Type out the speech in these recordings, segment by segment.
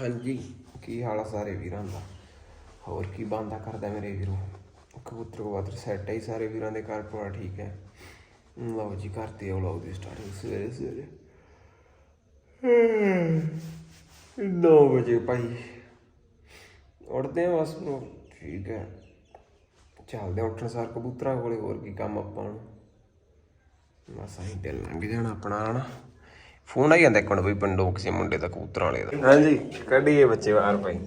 ਹਾਂਜੀ, ਕੀ ਹਾਲ ਆ ਸਾਰੇ ਵੀਰਾਂ ਦਾ? ਹੋਰ ਕੀ ਬੰਦਾ ਕਰਦਾ ਮੇਰੇ ਵੀਰੋ? ਕਬੂਤਰ ਕਬੂਤਰ ਸੈੱਟ ਹੈ ਹੀ ਸਾਰੇ ਵੀਰਾਂ ਦੇ ਘਰ ਪੂਰਾ ਠੀਕ ਹੈ। ਲਓ ਜੀ ਕਰਤੇ ਉਹ ਲਓ ਦੀ ਸਟਾਰਟਿੰਗ ਸਵੇਰੇ ਸਵੇਰੇ। 9 ਵਜੇ ਭਾਈ। ਉੱਠਦੇ ਆ ਬਸ ਬਰੋ ਠੀਕ ਹੈ। ਚੱਲਦੇ ਉੱਠਣ ਸਾਰ ਕਬੂਤਰਾਂ ਕੋਲੇ, ਹੋਰ ਕੀ ਕੰਮ ਆਪਾਂ ਨੂੰ। ਬਸ ਅਸੀਂ ਦਿਲ ਲੰਘ ਜਾਣਾ ਆਪਣਾ, ਹਨਾ। ਫੋਨ ਆਈ ਜਾਂਦਾ ਇੱਕ ਮਿੰਟ ਬਈ ਪਿੰਡੋਂ ਕਿਸੇ ਮੁੰਡੇ ਦਾ ਕਬੂਤਰਾਂ ਵਾਲੇ ਦਾ। ਹਾਂਜੀ ਕੱਢੀਏ ਬੱਚੇ ਬਾਹਰ ਭਾਈ।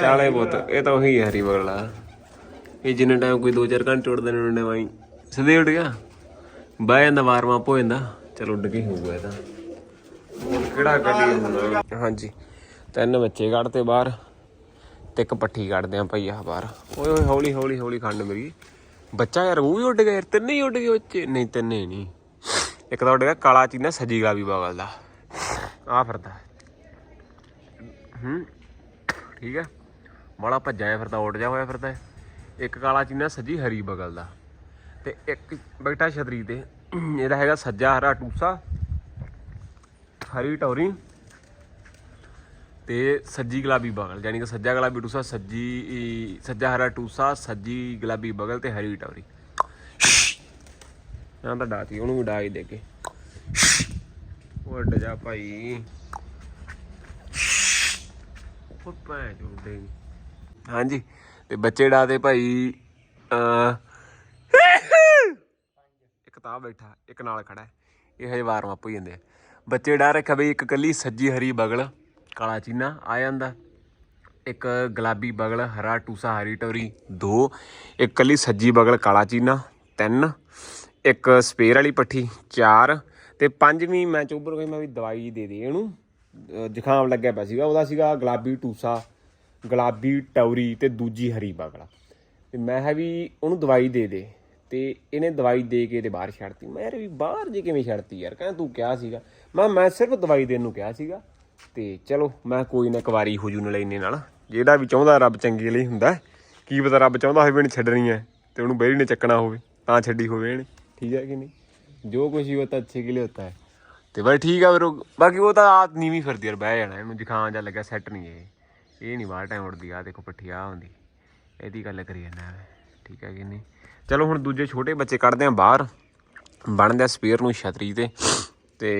ਚਾਲੇ ਬੁੱਤ ਇਹ ਤਾਂ ਉਹੀ ਹਰੀ ਬਗਲਾ। ਇਹ ਜਿੰਨੇ ਟਾਈਮ ਕੋਈ 2-4 ਘੰਟੇ ਉੱਡਦੇ ਨੇ ਉਹਨੇ ਵਾਈ ਸਿੱਧੇ ਉੱਡ ਗਿਆ? ਬਾਹ ਜਾਂਦਾ ਵਾਰਮ ਹੋ ਜਾਂਦਾ। ਚਲ ਉੱਡ ਕੇ ਹੋਊਗਾ ਇਹ ਤਾਂ। ਹੁਣ ਕਿਹੜਾ ਕੱਢੀਏ ਹੁਣ? ਹਾਂਜੀ ਤਿੰਨ ਬੱਚੇ ਕੱਢਤੇ ਬਾਹਰ ਤੇ ਇੱਕ ਪੱਠੀ ਕੱਢਦੇ ਆ ਭਾਈ ਆਹ ਬਾਹਰ। ਓਏ ਓਏ ਹੌਲੀ ਹੌਲੀ ਹੌਲੀ ਖੰਡ ਮੇਰੀ। ਬੱਚਾ ਯਾਰ ਉਹ ਵੀ ਉੱਡ ਗਿਆ ਯਾਰ ਤਿੰਨੇ ਹੀ ਉੱਡ ਗਏ ਬੱਚੇ। ਨਹੀਂ ਤਿੰਨੇ ਨਹੀਂ। ਇੱਕ ਤਾਂ ਉੱਡ ਗਿਆ ਕਾਲਾ ਚੀਨਾ ਸੱਜੀ ਗੁਲਾਬੀ ਬਗਲ ਦਾ। ਆ ਫਿਰਦਾ। ਹੂੰ, ਠੀਕ ਹੈ ਮਾੜਾ ਭੱਜਿਆ ਫਿਰਦਾ, ਉੱਡ ਜਾ ਹੋਇਆ ਫਿਰਦਾ। ਇੱਕ ਕਾਲਾ ਚੀਨਾ ਸੱਜੀ ਹਰੀ ਬਗਲ ਦਾ। ਤੇ ਇੱਕ ਬੈਠਾ ਛਤਰੀ ਤੇ। ਇਹਦਾ ਹੈਗਾ ਸੱਜਾ ਹਰਾ ਟੂਸਾ। ਹਰੀ ਟੌਰੀ। ਤੇ ਸੱਜੀ ਗੁਲਾਬੀ ਬਗਲ ਯਾਨੀ ਕਿ ਸੱਜਾ ਗੁਲਾਬੀ ਟੂਸਾ, ਸੱਜੀ ਸੱਜਾ ਹਰਾ ਟੂਸਾ, ਸੱਜੀ ਗੁਲਾਬੀ ਬਗਲ ਤੇ ਹਰੀ ਟੌਰੀ। ਜਾਂ ਤਾਂ ਡਾਤੀ ਉਹਨੂੰ ਵੀ ਡਾ ਹੀ ਦੇ ਕੇ। ਉੱਡ ਜਾ ਭਾਈ। ਉਹ ਪੈ ਜੁੜਦੇ ਹਾਂਜੀ, ਤੇ ਬੱਚੇ ਡਾ ਦੇ ਭਾਈ ਇੱਕ ਤਾਂ ਬੈਠਾ, ਇੱਕ ਨਾਲ ਖੜਾ ਹੈ। ਇਹ ਹਜੇ ਵਾਰਮ ਅਪ ਜਾਂਦੇ ਆ। ਬੱਚੇ ਡਾ ਰੱਖਿਆ ਬਈ, ਇੱਕ ਕੱਲੀ ਸੱਜੀ ਹਰੀ ਬਗਲ, ਕਾਲਾ ਚੀਨਾ, ਆ ਜਾਂਦਾ। ਇੱਕ ਗੁਲਾਬੀ ਬਗਲ, ਹਰਾ ਟੂਸਾ, ਹਰੀ ਟੋਰੀ, ਦੋ। ਇੱਕ ਕੱਲੀ ਸੱਜੀ ਬਗਲ, ਕਾਲਾ ਚੀਨਾ, ਤਿੰਨ। ਇੱਕ ਸਪੇਅਰ ਵਾਲੀ ਪੱਠੀ, ਚਾਰ ਤੇ ਪੰਜਵੀਂ ਮੈਂ ਚੋਬਰ ਕੋਈ ਮੈਂ ਵੀ ਦਵਾਈ ਦੇ ਦੇ ਇਹਨੂੰ। ਜ਼ੁਕਾਮ ਲੱਗਿਆ ਪਿਆ ਸੀਗਾ, ਉਹਦਾ ਸੀਗਾ ਗੁਲਾਬੀ ਟੂਸਾ, ਗੁਲਾਬੀ ਟੌਰੀ ਤੇ ਦੂਜੀ ਹਰੀ ਬਗਲਾ। ਤੇ ਮੈਂ ਹੈ ਵੀ ਉਹਨੂੰ ਦਵਾਈ ਦੇ ਦੇ ਤੇ ਇਹਨੇ ਦਵਾਈ ਦੇ ਕੇ ਤੇ ਬਾਹਰ ਛੱਡਤੀ। ਮੈਂ ਯਾਰ ਵੀ ਬਾਹਰ ਜੇ ਕਿਵੇਂ ਛੱਡਤੀ ਯਾਰ, ਕਹਿੰਦਾ ਤੂੰ ਕਿਹਾ ਸੀਗਾ। ਮੈਂ ਮੈਂ ਸਿਰਫ ਦਵਾਈ ਦੇਣ ਨੂੰ ਕਿਹਾ ਸੀਗਾ ਤੇ ਚਲੋ, ਮੈਂ ਕੋਈ ਨਾ ਇੱਕ ਵਾਰੀ ਹੋ ਜੂ ਨਲੇ ਇੰਨੇ ਨਾਲ ਜਿਹੜਾ ਵੀ ਚਾਹੁੰਦਾ ਰੱਬ ਚੰਗੇ ਲਈ ਹੁੰਦਾ, ਕੀ ਪਤਾ ਰੱਬ ਚਾਹੁੰਦਾ ਹੋਵੇ ਇਹਨੇ ਛੱਡਣੀ ਹੈ ਤੇ ਉਹਨੂੰ ਬੇਰੀ ਨੇ ਚੱਕਣਾ ਹੋਵੇ, ਤਾਂ ਛੱਡੀ ਹੋਵੇ ਇਹਨੇ। ਠੀਕ ਹੈ ਕਿ ਨਹੀਂ ਜੋ ਕੁਝ ਹੀ ਹੋਤਾ ਅੱਛੇ ਕੇ ਲਈ ਹੁੰਦਾ ਹੈ ਤੇ ਬਈ ਠੀਕ ਆ ਫਿਰ ਉਹ- ਬਾਕੀ ਉਹ ਤਾਂ ਆਤ ਨੀਵੀਂ ਫਿਰਦੀ ਯਾਰ ਬਹਿ ਜਾਣਾ ਇਹਨੂੰ ਜ਼ੁਕਾਮ ਜਾਂ ਲੱਗਿਆ ਸੈੱਟ ਨਹੀਂ ਇਹ ਇਹ ਨਹੀਂ ਬਾਹਰ ਟਾਈਮ ਉੱਡਦੀ ਆ ਦੇਖੋ ਪੱਠੀ ਆ ਹੁੰਦੀ ਇਹਦੀ ਗੱਲ ਕਰੀ ਜਾਂਦਾ ਮੈਂ ਠੀਕ ਹੈ ਕਿ ਨਹੀਂ ਚਲੋ ਹੁਣ ਦੂਜੇ ਛੋਟੇ ਬੱਚੇ ਕੱਢਦੇ ਆ ਬਾਹਰ ਬਣਦੇ ਆ ਸਪੀਅਰ ਨੂੰ ਛਤਰੀ ਤੇ ਤੇ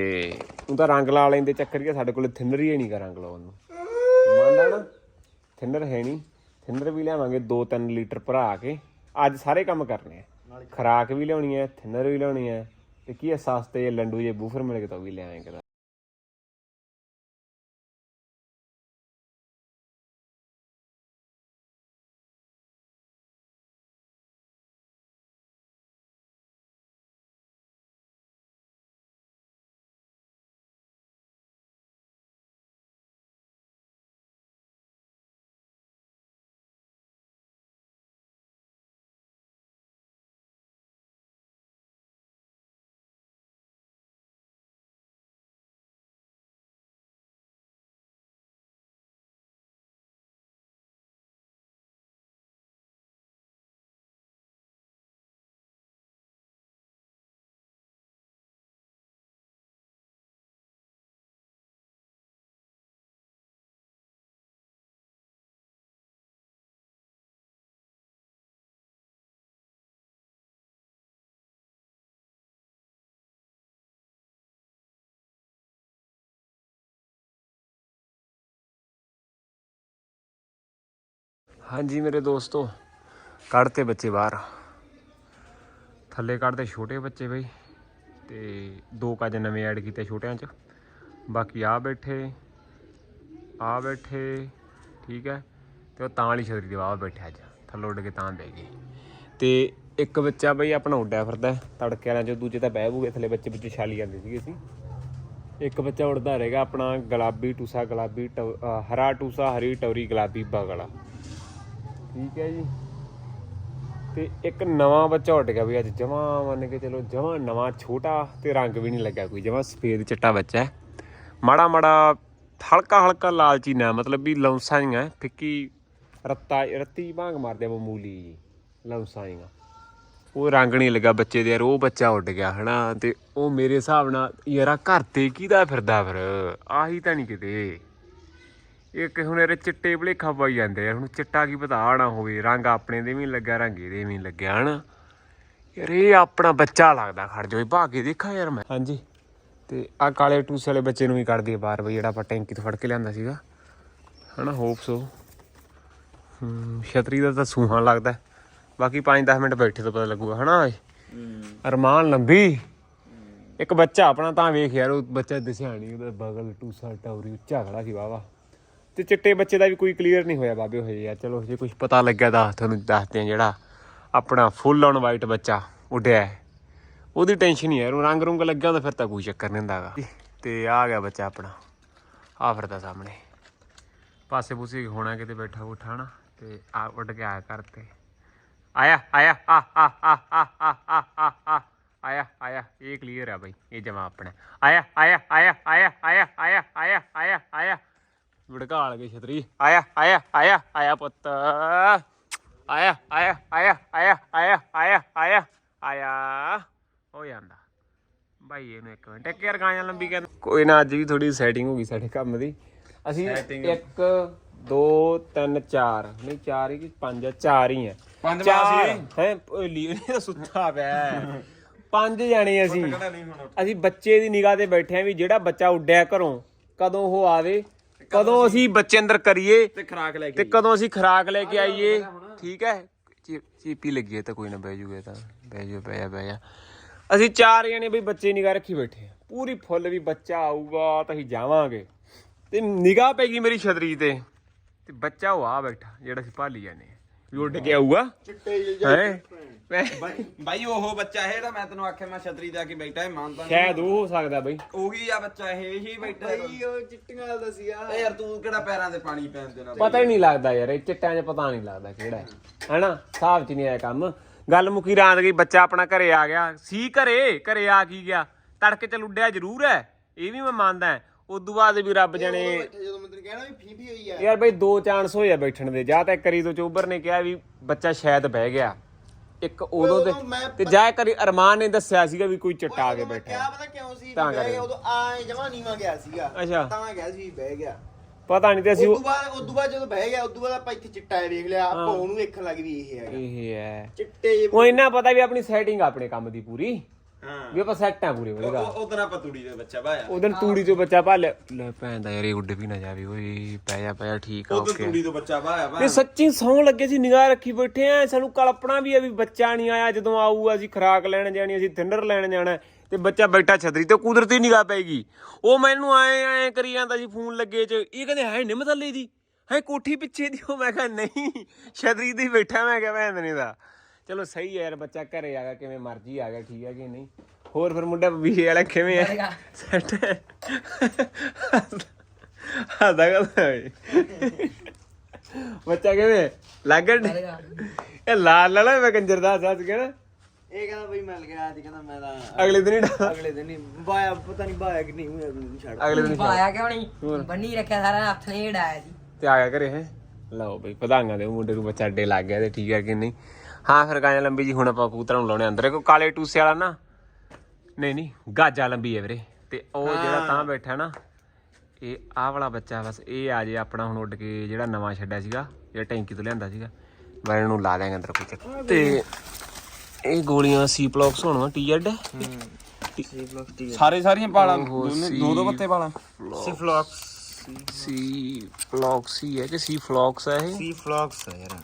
ਉਹਦਾ ਰੰਗ ਲਾ ਲੈਂਦੇ ਚੱਕਰ ਕੀ ਸਾਡੇ ਕੋਲ ਥਿਨਰ ਹੀ ਨਹੀਂ ਗਾ ਰੰਗ ਲਾਉਣ ਨੂੰ ਮੰਨਦਾ ਨਾ ਥਿਨਰ ਹੈ ਨਹੀਂ ਥਿਨਰ ਵੀ ਲਿਆਵਾਂਗੇ 2-3 ਲੀਟਰ ਭਰਾ ਕੇ ਅੱਜ ਸਾਰੇ ਕੰਮ ਕਰਨੇ ਆ ਖਰਾਕ ਵੀ ਲਿਆਉਣੀ ਹੈ ਥਿਨਰ ਵੀ ਲਿਆਉਣੀ ਹੈ ਤੇ ਕੀ ਹੈ, ਸਸਤੇ ਜਿਹੇ ਲੰਡੂ ਜੇ ਬੂਫਰ ਮਿਲ ਗਏ ਤਾਂ ਉਹ ਵੀ ਲਿਆਵਾਂਗੇ ਹਾਂਜੀ ਮੇਰੇ ਦੋਸਤੋ ਕੱਢਤੇ ਬੱਚੇ ਬਾਹਰ। ਥੱਲੇ ਕੱਢਦੇ ਛੋਟੇ ਬੱਚੇ ਬਈ, ਤੇ ਦੋ ਕੱਜ ਨਵੇਂ ਐਡ ਕੀਤੇ ਛੋਟਿਆਂ 'ਚ। ਬਾਕੀ ਆ ਬੈਠੇ ਆ ਬੈਠੇ, ਠੀਕ ਹੈ, ਤੇ ਉਹ ਤਾਂ ਵਾਲੀ ਛਤਰੀ ਦੇ ਬਾਹਰ ਬੈਠੇ ਅੱਜ। ਥੱਲੇ ਉੱਡ ਕੇ ਤਾਂ ਬਹਿ ਗਏ। ਤੇ ਇੱਕ ਬੱਚਾ ਬਈ ਆਪਣਾ ਉੱਡਿਆ ਫਿਰਦਾ, ਤੜਕੇ ਵਾਲਿਆਂ 'ਚ ਦੂਜੇ ਤਾਂ ਬਹਿ ਬੂਗੇ ਥੱਲੇ ਬੱਚੇ ਬੱਚੇ ਛਾਲੀ ਜਾਂਦੇ ਸੀਗੇ ਅਸੀਂ। ਇੱਕ ਬੱਚਾ ਉੱਡਦਾ ਰਹੇਗਾ ਆਪਣਾ ਗੁਲਾਬੀ ਟੂਸਾ, ਗੁਲਾਬੀ ਟੌ- ਹਰਾ ਟੂਸਾ, ਹਰੀ ਟੌਰੀ ਗੁਲਾਬੀ ਬਗਲਾ। ਠੀਕ ਹੈ ਜੀ। ਤੇ ਇੱਕ ਨਵਾਂ ਬੱਚਾ ਉੱਡ ਗਿਆ ਵੀ ਅੱਜ ਜਮਾ ਮੰਨ ਕੇ ਚਲੋ, ਜਮਾ ਨਵਾਂ ਛੋਟਾ ਤੇ ਰੰਗ ਵੀ ਨਹੀਂ ਲੱਗਾ ਕੋਈ, ਜਮਾ ਸਫੇਦ ਚਿੱਟਾ ਬੱਚਾ ਹੈ। ਮਾੜਾ ਮਾੜਾ ਹਲਕਾ ਹਲਕਾ ਲਾਲਚੀ ਨਾ, ਮਤਲਬ ਵੀ ਲੌਂਸਾਂ ਹੀ ਹੈ ਫਿੱਕੀ ਰੱਤਾ, ਰੱਤੀ ਭਾਂਗ ਮਾਰਦੇ ਮਾਮੂਲੀ ਜੀ, ਲੌਂਸਾਂ ਹੀ ਉਹ ਰੰਗ ਨਹੀਂ ਲੱਗਾ ਬੱਚੇ ਦੇ ਯਾਰ, ਉਹ ਬੱਚਾ ਉੱਡ ਗਿਆ, ਹਨਾ? ਤੇ ਉਹ ਮੇਰੇ ਹਿਸਾਬ ਨਾਲ ਯਾਰਾ ਘਰ ਤੇ ਕਿਹਦਾ ਫਿਰਦਾ ਫਿਰ? ਆਹੀ ਤਾਂ ਨਹੀਂ ਕਿਤੇ। ਇਹ ਕਿ ਹੁਣ ਇਹਦੇ ਚਿੱਟੇ ਭਲੇਖਾ ਪਾਈ ਜਾਂਦੇ ਆ। ਹੁਣ ਚਿੱਟਾ ਕੀ ਪਤਾ ਆਣਾ ਹੋਵੇ ਰੰਗ ਆਪਣੇ ਦੇ ਵੀ ਨੀ ਲੱਗਾ ਰੰਗ ਇਹਦੇ ਵੀ ਨੀ ਲੱਗਿਆ ਹਨਾ? ਯਾਰ ਇਹ ਆਪਣਾ ਬੱਚਾ ਲੱਗਦਾ ਖੜ ਜੋ ਭਾਗ ਕੇ ਦੇਖਾ ਯਾਰ ਮੈਂ। ਹਾਂਜੀ। ਤੇ ਆ ਕਾਲੇ ਟੂਸੇ ਵਾਲੇ ਬੱਚੇ ਨੂੰ ਵੀ ਕੱਢ ਦਈਏ ਬਾਹਰ ਬਈ ਜਿਹੜਾ ਆਪਾਂ ਟੈਂਕੀ ਤੋਂ ਫੜ ਕੇ ਲਿਆਂਦਾ ਸੀਗਾ। ਹਨਾ ਹੋਪ ਸੋ ਹੂੰ ਛਤਰੀ ਦਾ ਤਾਂ ਸੂਹਾ ਲੱਗਦਾ। ਬਾਕੀ 5-10 ਮਿੰਟ ਬੈਠੇ ਤੋਂ ਪਤਾ ਲੱਗੂਗਾ ਹਨਾ ਓਏ? ਅਰਮਾਨ ਲੰਬੀ। ਇੱਕ ਬੱਚਾ ਆਪਣਾ ਤਾਂ ਵੇਖ ਯਾਰ ਉਹ ਬੱਚਾ ਦਿਸਿਆ ਨਹੀਂ ਉਹਦਾ ਬਗਲ ਟੂਸਾ ਟੌਰੀ ਉੱਚਾ ਖੜਾ ਸੀ ਵਾਵਾ ਤੇ ਚਿੱਟੇ ਬੱਚੇ ਦਾ ਵੀ ਕੋਈ ਕਲੀਅਰ ਨਹੀਂ ਹੋਇਆ ਬਾਬੇ ਹੋਏ ਯਾਰ ਚਲੋ ਜੇ ਕੁਝ ਪਤਾ ਲੱਗਿਆ ਤਾਂ ਤੁਹਾਨੂੰ ਦੱਸਦੇ ਆ ਜਿਹੜਾ ਆਪਣਾ ਫੁੱਲ ਔਨ ਵਾਈਟ ਬੱਚਾ ਉੱਡਿਆ ਉਹਦੀ ਟੈਨਸ਼ਨ ਹੀ ਹੈ ਉਹ ਰੰਗ ਰੁੰਗ ਲੱਗਿਆ ਹੁੰਦਾ ਫਿਰ ਤਾਂ ਕੋਈ ਚੱਕਰ ਨਹੀਂ ਹੁੰਦਾਗਾ ਤੇ ਆ ਗਿਆ ਬੱਚਾ ਆਪਣਾ ਆ ਫਿਰਦਾ ਸਾਹਮਣੇ ਪਾਸੇ ਪੂਸੇ ਹੋਣਾ ਕਿਤੇ ਬੈਠਾ ਉਠਾ ਨਾ ਤੇ ਆ ਉੱਡ ਕੇ ਆਇਆ ਕਰ ਤੇ ਆਇਆ ਆਇਆ ਆ ਆ ਆ ਆ ਆ ਆ ਆ ਆ ਆਇਆ ਆਇਆ ਇਹ ਕਲੀਅਰ ਆ ਬਾਈ ਇਹ ਜਮਾ ਆਪਣਾ ਆਇਆ ਆਇਆ ਆਇਆ ਆਇਆ ਆਇਆ ਆਇਆ ਆਇਆ ਆਇਆ ਆਇਆ ਵੜਕਾਲ ਕੇ ਛਤਰੀ। ਆਇਆ ਆਇਆ ਆਇਆ ਆਇਆ ਪੁੱਤ। ਆਇਆ ਆਇਆ ਆਇਆ ਆਇਆ ਆਇਆ ਆਇਆ ਆਇਆ ਆਇਆ। ਹੋ ਜਾਂਦਾ। ਭਾਈ ਇਹਨੂੰ ਇੱਕ ਮਿੰਟ ਇੱਕ ਯਾਰ ਗਾਂਆਂ ਲੰਬੀ ਕਹਿੰਦਾ ਕੋਈ ਨਾ ਅੱਜ ਵੀ ਥੋੜੀ ਸੈਟਿੰਗ ਹੋ ਗਈ ਸਾਡੇ ਕੰਮ ਦੀ। ਅਸੀਂ 1 2 3 4 ਨਹੀਂ 4 ਹੀ ਕਿ 5 4 ਹੀ ਆ। ਪੰਜ ਚਾਰ। ਹੈ ਓਲੀ ਇਹ ਤਾਂ ਸੁੱਤਾ ਪਿਆ। ਹੈ। ਪੰਜ ਜਾਣੇ ਅਸੀਂ। ਅਸੀਂ ਬੱਚੇ ਦੀ ਨਿਗਾਹ ਤੇ ਬੈਠੇ ਆ ਵੀ ਜਿਹੜਾ ਬੱਚਾ ਉੱਡਿਆ ਘਰੋਂ ਕਦੋਂ ਉਹ ਆਵੇ ਕਦੋਂ ਅਸੀਂ ਬੱਚੇ ਅੰਦਰ ਕਰੀਏ ਤੇ ਖਰਾਕ ਲੈ ਤੇ ਕਦੋਂ ਅਸੀਂ ਖਰਾਕ ਲੈ ਕੇ ਆਈਏ? ਠੀਕ ਹੈ। ਚੀਪੀ ਲੱਗੀ ਹੈ ਤਾਂ ਕੋਈ ਨਾ ਬਹਿ ਜੂਗੇ ਤਾਂ। ਬਹਿ ਜਾ ਬਹਿ ਜਾ ਬਹਿ ਜਾ। ਅਸੀਂ ਚਾਰ ਜਣੇ ਵੀ ਬੱਚੇ ਨਿਗਾਹ ਰੱਖੀ ਬੈਠੇ ਆ ਪੂਰੀ ਫੁੱਲ ਵੀ ਬੱਚਾ ਆਊਗਾ ਤਾਂ ਅਸੀਂ ਜਾਵਾਂਗੇ। ਤੇ ਨਿਗਾਹ ਪੈ ਗਈ ਮੇਰੀ ਛਤਰੀ ਤੇ। ਤੇ ਬੱਚਾ ਉਹ ਆ ਬੈਠਾ ਜਿਹੜਾ ਅਸੀਂ ਭਾਲੀ ਜਾਂਦੇ ਵੀ ਉੱਡ ਕੇ ਆਊਗਾ। ਹੈ? ਬਾਈ ਉਹ ਬੱਚਾ ਇਹ ਜਿਹੜਾ ਮੈਂ ਤੈਨੂੰ ਆਖਿਆ ਮੈਂ ਛਤਰੀ ਦਾ ਕੇ ਬੈਠਾ ਹੈ ਮਾਨਤਾ ਸ਼ਾਇਦ ਉਹ ਹੋ ਸਕਦਾ ਬਈ। ਉਹੀ ਆ ਬੱਚਾ ਇਹ? ਹੀ ਬੈਠਾ ਹੈ ਬਈ ਉਹ ਚਿੱਟੀਆਂ ਵਾਲ ਦਾ ਸੀਗਾ ਏ ਯਾਰ ਤੂੰ ਕਿਹੜਾ ਪੈਰਾਂ ਤੇ ਪਾਣੀ ਪੈਣ ਦੇਣਾ ਪਤਾ ਹੀ ਨਹੀਂ ਲੱਗਦਾ ਯਾਰ ਇਹ ਚਿੱਟਿਆਂ 'ਚ ਪਤਾ ਨਹੀਂ ਲੱਗਦਾ ਕਿਹੜਾ ਹੈ। ਹੈਨਾ? ਹਿਸਾਬ 'ਚ ਨਹੀਂ ਆਇਆ ਕੰਮ। ਗੱਲ ਮੁੱਕੀ ਰਾਤ ਗਈ ਬੱਚਾ ਆਪਣਾ ਘਰੇ ਆ ਗਿਆ। ਸੀ ਘਰੇ ਘਰੇ ਆ ਕੀ ਗਿਆ? ਤੜਕੇ ਚ ਲੁੱਡਿਆ ਜ਼ਰੂਰ ਹੈ। ਇਹ ਵੀ ਮੈਂ ਮੰਨਦਾ ਉਦੋਂ ਬਾਅਦ ਵੀ ਰੱਬ ਜਾਣੇ ਜਦੋਂ ਮੈਂ ਤੈਨੂੰ ਕਹਿਣਾ ਵੀ ਫੀਫੀ ਹੋਈ ਆ। ਯਾਰ ਬਈ ਦੋ ਚਾਂਸ ਹੋਏ ਆ ਬੈਠਣ ਦੇ ਜਾਂ ਤਾਂ ਇੱਕ ਕਰੀ ਤੋਂ ਚੋਬਰ ਨੇ ਕਿਹਾ ਵੀ ਬੱਚਾ ਸ਼ਾਇਦ ਬਹਿ ਗਿਆ। ਇੱਕ ਉਦੋਂ ਉਦੋਂ ਤੇ ਜਾਂ ਕਰੀ ਅਰਮਾਨ ਨੇ ਦੱਸਿਆ ਸੀਗਾ ਵੀ ਕੋਈ ਚਿੱਟਾ ਆ ਕੇ ਉਦੋਂ ਬੈਠਾ। ਕਿਹਾ ਪਤਾ ਕਿਉਂ ਸੀ ਤਾਂ ਕਰਕੇ। ਉਦੋਂ ਆਏ ਜਮਾ ਨੀਵਾ ਗਿਆ ਸੀਗਾ। ਅੱਛਾ। ਤਾਂ ਗਿਆ ਸੀ ਬਹਿ ਗਿਆ। ਪਤਾ ਨਹੀਂ ਤੇ ਅਸੀਂ ਤੋਂ ਬਾਅਦ ਤੋਂ ਬਾਅਦ ਜਦੋਂ ਬਹਿ ਗਿਆ ਤੋਂ ਬਾਅਦ ਆਪਾਂ ਇੱਥੇ ਚਿੱਟਾ ਵੇਖ ਲਿਆ। ਆਪਾਂ ਉਹਨੂੰ ਵੇਖਣ ਲੱਗ ਵੀ ਇਹ ਹੈਗਾ। ਇਹ ਹੈ। ਚਿੱਟੇ ਉਹ ਇੰਨਾ ਪਤਾ ਵੀ ਆਪਣੀ ਸੈਟਿੰਗ ਆਪਣੇ ਕੰਮ ਦੀ ਪੂਰੀ। ਹਾਂ। ਵੀ ਆਪਾਂ ਸੈੱਟ ਆ ਪੂਰੇ ਉਹਦੇ ਉਹ ਦਿਨ ਆਪਾਂ ਤੂੜੀ ਦੇ ਬੱਚਾ ਬਾਇਆ ਉਹ ਦਿਨ ਤੂੜੀ ਤੋਂ ਬੱਚਾ ਭਾ ਲੈ ਲੈ ਭੈਣ ਦਾ ਯਾਰ ਇਹ ਉੱਡ ਵੀ ਨਾ ਜਾਵੇ ਓਏ ਪੈ ਜਾ ਪੈ ਜਾ ਠੀਕ ਆ ਉਹ ਦਿਨ ਓਕੇ। ਤੂੜੀ ਤੋਂ ਬੱਚਾ ਬਾਇਆ ਤੇ ਸੱਚੀ ਸੌਂ ਲੱਗੇ ਸੀ ਨਿਗਾਹ ਰੱਖੀ ਬੈਠੇ ਆ ਸਾਨੂੰ ਕਲਪਨਾ ਵੀ ਆ ਵੀ ਬੱਚਾ ਨਹੀਂ ਆਇਆ ਜਦੋਂ ਆਊਗਾ ਅਸੀਂ ਖਰਾਕ ਲੈਣ ਜਾਣੀ ਅਸੀਂ ਥਿੰਡਰ ਲੈਣ ਜਾਣਾ ਤੇ ਬੱਚਾ ਬੈਠਾ ਛਤਰੀ ਤੇ ਕੁਦਰਤੀ ਨਿਗਾਹ ਪੈਗੀ ਉਹ ਮੈਨੂੰ ਆਏ ਆਏ ਕਰੀ ਜਾਂਦਾ ਸੀ ਫੋਨ ਲੱਗੇ ਚ ਇਹ ਕਹਿੰਦੇ ਹੈ ਨਿੰਮ ਥੱਲੇ ਦੀ ਹੈ ਕੋਠੀ ਪਿੱਛੇ ਦੀ। ਉਹ ਮੈਂ ਕਿਹਾ ਨਹੀਂ ਛਤਰੀ ਤੇ ਹੀ ਬੈਠਾ। ਮੈਂ ਕਿਹਾ ਭੈਣ ਨਹੀਂ ਦਾ ਚਲੋ ਸਹੀ ਹੈ ਯਾਰ ਬੱਚਾ ਘਰੇ ਆ ਗਿਆ ਕਿਵੇਂ ਮਰਜ਼ੀ ਆ ਗਿਆ ਠੀਕ ਹੈ ਕਿ ਨਹੀਂ? ਹੋਰ ਫਿਰ ਮੁੰਡਾ ਵੀਏ ਵਾਲਾ ਕਿਵੇਂ ਹੈ ਸੈੱਟ ਆਦਾ ਗੱਲ ਬੱਚਾ ਕਿਵੇਂ? ਲੱਗਣ ਇਹ ਲਾਲ ਲਾਲਾ ਮੈਂ ਕੰਜਰ ਦਾ ਸੱਚ ਕੇ ਨਾ ਇਹ ਕਹਿੰਦਾ ਬਈ ਮਿਲ ਗਿਆ ਅੱਜ ਕਹਿੰਦਾ ਮੈਂ ਤਾਂ ਅਗਲੇ ਦਿਨ ਹੀ ਡਾ- ਅਗਲੇ ਦਿਨ ਹੀ। ਬਾਇਆ ਪਤਾ ਨਹੀਂ ਬਾਇਆ ਕਿ ਨਹੀਂ ਛੱਡ ਅਗਲੇ ਦਿਨ ਹੀ ਪਾਇਆ ਕਿਉਂ ਨਹੀਂ? ਬੰਨੀ ਰੱਖਿਆ ਸਾਰਾ ਹੱਥ ਨੇ ਢਾਇਆ ਸੀ। ਤੇ ਆ ਗਿਆ ਘਰੇ ਹੈ? ਲਓ ਬਈ ਵਧਾਈਆਂ ਦੇ ਮੁੰਡੇ ਨੂੰ ਬੱਚਾ ਅੱਡੇ ਲੱਗ ਗਿਆ ਤੇ ਠੀਕ ਹੈ ਕਿ ਨਹੀਂ? ਹਾਂ ਫਿਰ ਗਾਂ ਲੰਬੀ ਜੀ ਹੁਣ ਆਪਾਂ ਕਬੂਤਰਾਂ ਨੂੰ ਲਾਉਣੇ ਅੰਦਰ। ਕੋ ਕਾਲੇ ਟੂਸੇ ਵਾਲਾ ਨਾ। ਨਹੀਂ ਨਹੀਂ ਗਾਜਾ ਲੰਬੀ ਹੈ ਵੀਰੇ। ਤੇ ਉਹ ਜਿਹੜਾ ਤਾਂ ਬੈਠਾ ਨਾ ਇਹ ਆਹ ਵਾਲਾ ਬੱਚਾ ਬਸ ਇਹ ਆ ਜੇ ਆਪਣਾ ਹੁਣ ਉੱਡ ਕੇ ਜਿਹੜਾ ਨਵਾਂ ਛੱਡਿਆ ਸੀਗਾ ਜਿਹੜਾ ਟੈਂਕੀ ਤੋਂ ਲਿਆਂਦਾ ਸੀਗਾ। ਮੈਂ ਇਹਨੂੰ ਲਾ ਦਿਆਂਗੇ ਅੰਦਰ ਕੋਈ ਚੱਕਰ ਤੇ ਇਹ ਗੋਲੀਆਂ ਸੀ ਪਲੌਕਸ ਹੋਣਵਾ ਟੀਐਡ ਸਾਰੇ ਸਾਰੀਆਂ ਪਾਲਾਂ ਦੋ ਦੋ ਪੱਤੇ ਪਾਲਾਂ। ਸੀ ਫਲੌਕਸ ਸੀ ਪਲੌਕਸ ਹੀ ਹੈ ਕਿ ਸੀ ਫਲੌਕਸ ਹੈ ਇਹ? ਸੀ ਫਲੌਕਸ ਆ ਯਾਰ।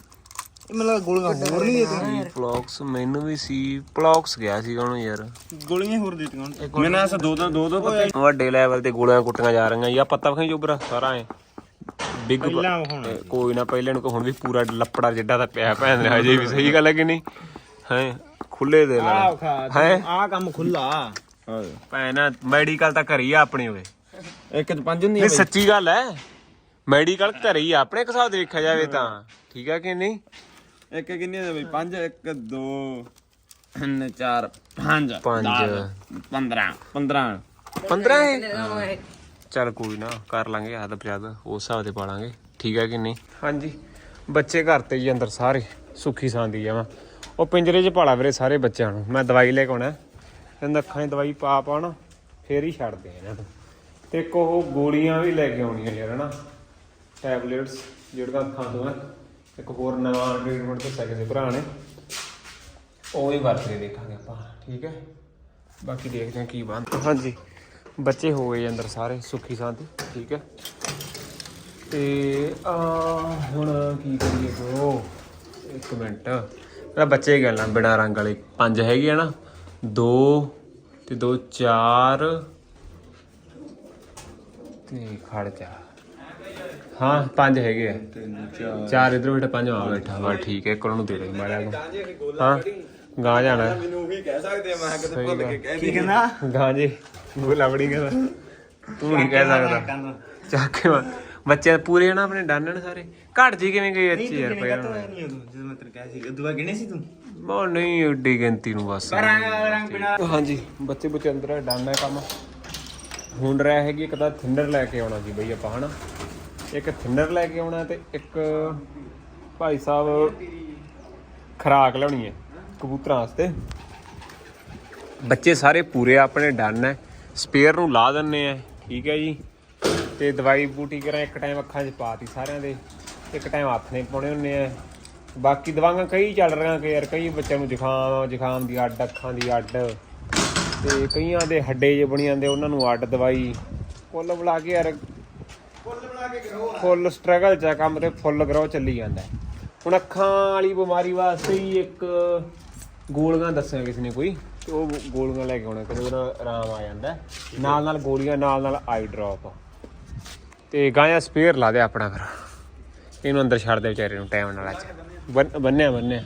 ਮਤਲਬ ਗੋਲੀਆਂ ਹੋਰ ਨਹੀਂ ਇਹ ਸੀ ਫਲੌਕਸ ਮੈਨੂੰ ਵੀ ਸੀ ਪਲੌਕਸ ਗਿਆ ਸੀਗਾ ਉਹਨੂੰ ਯਾਰ। ਗੋਲੀਆਂ ਹੋਰ ਦਿੱਤੀਆਂ ਮੈਨਾਂ ਅਸ ਦੋ ਦੋ ਦੋ ਦੋ ਪੱਤੇ। ਵੱਡੇ ਲੈਵਲ ਤੇ ਗੋਲੀਆਂ ਕੁੱਟੀਆਂ ਜਾ ਰਹੀਆਂ ਯਾ ਪੱਤਾ ਵਖਾਈ ਜੋਬਰਾ ਸਾਰਾ ਐ। ਬਿੱਗ ਕੋਈ ਨਾ ਪਹਿਲੇ ਨੂੰ ਹੁਣ ਵੀ ਪੂਰਾ ਲੱਪੜਾ ਜਿੱਡਾ ਤਾਂ ਪਿਆ ਭੈਣ ਨੇ ਹਜੇ ਵੀ ਸਹੀ ਗੱਲ ਹੈ ਕਿ ਨਹੀਂ? ਹੈ? ਖੁੱਲੇ ਦੇ ਨਾਲ। ਹੈ? ਆ ਕੰਮ ਖੁੱਲਾ। ਭੈਣ ਮੈਡੀਕਲ ਤਾਂ ਘਰੇ ਹੀ ਆ ਆਪਣੀ ਓਏ ਇੱਕ ਚ ਪੰਜ ਹੁੰਦੀਆਂ ਨਹੀਂ ਸੱਚੀ ਗੱਲ ਹੈ। ਮੈਡੀਕਲ ਘਰੇ ਹੀ ਆ ਆਪਣੇ ਇੱਕ ਹਿਸਾਬ ਦੇ ਵੇਖਿਆ ਜਾਵੇ ਤਾਂ। ਠੀਕ ਹੈ ਕਿ ਨਹੀਂ? ਇੱਕ ਕਿੰਨੀਆਂ ਦੇ ਬਈ? ਪੰਜ ਇੱਕ ਦੋ ਤਿੰਨ ਚਾਰ ਪੰਜ। ਪੰਜ। 15 15 15 ਹੈ? ਇਹ। ਚੱਲ ਕੋਈ ਨਾ ਕਰ ਲਾਂਗੇ ਹੱਦ ਪਜਾਦ ਉਸ ਹਿਸਾਬ ਤੇ ਪਾ ਲਾਂਗੇ। ਠੀਕ ਹੈ ਕਿ ਨਹੀਂ? ਹਾਂਜੀ। ਬੱਚੇ ਘਰ ਤੇ ਹੀ ਅੰਦਰ ਸਾਰੇ ਸੁੱਖੀ ਸਾਂਦੀ ਜਾਵਾਂ ਉਹ ਪਿੰਜਰੇ 'ਚ ਪਾਲਾ ਵੀਰੇ ਸਾਰੇ ਬੱਚਿਆਂ ਨੂੰ। ਮੈਂ ਦਵਾਈ ਲੈ ਕੇ ਆਉਣਾ। ਇਹਨਾਂ ਅੱਖਾਂ 'ਚ ਦਵਾਈ ਪਾ ਪਾਉਣਾ ਫੇਰ ਹੀ ਛੱਡਦੇ ਆ ਇਹਨਾਂ ਨੂੰ। ਤੇ ਇੱਕ ਉਹ ਗੋਲੀਆਂ ਵੀ ਲੈ ਕੇ ਆਉਣੀਆਂ ਯਾਰ ਹਨਾ? ਟੈਬਲੇਟਸ ਜਿਹੜੀਆਂ ਅੱਖਾਂ ਤੋਂ ਹੈ ਇੱਕ ਹੋਰ ਨਵਾਂ ਟ੍ਰੀਟਮੈਂਟ ਦੱਸਿਆ ਕਿਸੇ ਭਰਾ ਨੇ। ਉਹ ਹੀ ਵਰਤ ਕੇ ਦੇਖਾਂਗੇ ਆਪਾਂ ਠੀਕ ਹੈ? ਬਾਕੀ ਦੇਖਦੇ ਹਾਂ ਕੀ ਬਣਦਾ। ਹਾਂਜੀ। ਬੱਚੇ ਹੋ ਗਏ ਅੰਦਰ ਸਾਰੇ ਸੁੱਖੀ ਸਾਂਤੀ ਠੀਕ ਹੈ? ਤੇ ਆ ਹੁਣ ਕੀ ਕਰੀਏ ਬ్రో ਇੱਕ ਮਿੰਟ। ਮੇਰਾ ਬੱਚੇ ਗੱਲ ਬਿਨਾ ਰੰਗ ਵਾਲੇ। ਪੰਜ ਹੈਗੇ ਆ ਨਾ। ਦੋ ਤੇ ਦੋ ਚਾਰ। ਤੇ ਖੜ ਜਾ। ਹਾਂ ਪੰਜ ਹੈਗੇ ਆ। ਚਾਰ। ਇਧਰ ਬੈਠਾ ਪੰਜ ਆ ਬੈਠਾ। ਵਾ ਠੀਕ ਹੈ ਇੱਕ ਉਹਨਾਂ ਨੂੰ ਦੇ ਦੇ ਮਾਰਿਆ ਨੂੰ ਹਾਂ ਗਾਂ ਜਾਣਾ। ਮੈਨੂੰ ਉਹੀ ਕਹਿ ਸਕਦੇ ਆ ਮੈਂ ਕਿਤੇ ਭੁੱਲ। ਕੇ ਕਹਿ ਕੀ ਕਹਿੰਦਾ? ਗਾਂ ਜੀ ਗੋਲਾ ਬੜੀ ਕਹਿੰਦਾ। ਤੂੰ ਨਹੀਂ ਕਹਿ ਸਕਦਾ। ਚੱਕ। ਬੱਚੇ ਪੂਰੇ ਨਾ ਆਪਣੇ ਡਾਨਣ ਸਾਰੇ। ਘਟ ਜੀ ਕਿਵੇਂ ਅੱਛੀ ਯਾਰ ਪਈ ਜਦੋਂ ਮੈਂ ਤੈਨੂੰ ਕਿਹਾ ਸੀ। ਦੁਆ ਗਿਣੇ ਸੀ ਤੂੰ? ਉਹ ਨਹੀਂ ਏਡੀ ਗਿਣਤੀ ਨੂੰ ਬਸ। ਹਾਂਜੀ ਬੱਚੇ ਬੁੱਚੇ ਅੰਦਰ ਡਨ ਕੰਮ। ਹੁਣ ਰਹਿ ਹੈਗੀ ਇੱਕ ਤਾਂ ਥਿਨਰ ਲੈ ਕੇ ਆਉਣਾ ਸੀ ਬਈ ਆਪਾਂ ਹਨਾ? ਇੱਕ ਥਿਨਰ ਲੈ ਕੇ ਆਉਣਾ ਤੇ ਇੱਕ ਭਾਈ ਸਾਹਿਬ ਖਰਾਕ ਲਿਆਉਣੀ ਹੈ ਕਬੂਤਰਾਂ ਵਾਸਤੇ। ਬੱਚੇ ਸਾਰੇ ਪੂਰੇ ਆਪਣੇ ਡਨ ਹੈ। ਸਪੇਅਰ ਨੂੰ ਲਾ ਦਿੰਨੇ ਆ ਠੀਕ ਹੈ ਜੀ। ਤੇ ਦਵਾਈ ਬੂਟੀ ਕਰਾਂ, ਇੱਕ ਟਾਈਮ ਅੱਖਾਂ 'ਚ ਪਾਤੀ ਸਾਰਿਆਂ ਦੇ। ਇੱਕ ਟਾਈਮ ਹੱਥ ਨੇ ਪਾਉਣੇ ਹੁੰਨੇ ਆ। ਬਾਕੀ ਦਵਾਈਆਂ ਕਈ ਚੱਲ ਰਹੀਆਂ ਕਿ ਯਾਰ, ਕਈ ਬੱਚਿਆਂ ਨੂੰ ਜ਼ੁਕਾਮ ਜ਼ੁਕਾਮ ਦੀ ਅੱਡ, ਅੱਖਾਂ ਦੀ ਅੱਡ। ਤੇ ਕਈਆਂ ਦੇ ਹੱਡੇ ਜੇ ਬਣੀ ਜਾਂਦੇ, ਉਹਨਾਂ ਨੂੰ ਅੱਡ ਦਵਾਈ। ਕੁੱਲ ਬੁਲਾ ਕੇ ਯਾਰ ਫੁੱਲ ਬਣਾ ਕੇ ਕਰੋ ਫੁੱਲ ਸਟਰਗਲ ਚ ਆ ਕੰਮ ਤੇ ਫੁੱਲ ਗਰੋ ਚੱਲੀ ਜਾਂਦਾ। ਹੁਣ ਅੱਖਾਂ ਵਾਲੀ ਬਿਮਾਰੀ ਵਾਸਤੇ ਹੀ ਇੱਕ ਗੋਲੀਆਂ ਦੱਸਿਆ ਕਿਸੇ ਨੇ ਕੋਈ ਤੇ ਉਹ ਗੋਲੀਆਂ ਲੈ ਕੇ ਆਉਣਾ ਕਦੇ ਉਹਦਾ ਆਰਾਮ ਆ ਜਾਂਦਾ। ਨਾਲ ਨਾਲ ਗੋਲੀਆਂ ਨਾਲ ਨਾਲ ਆਈ ਡ੍ਰੌਪ ਤੇ ਗਾਇਆ ਸਪੇਅਰ ਲਾ ਦੇ ਆਪਣਾ ਫਿਰ। ਇਹਨੂੰ ਅੰਦਰ ਛੱਡ ਦੇ ਵਿਚਾਰੇ ਨੂੰ ਟਾਈਮ ਨਾਲ ਅੱਜ। ਬੰਨ- ਬੰਨਿਆ ਬੰਨਿਆ।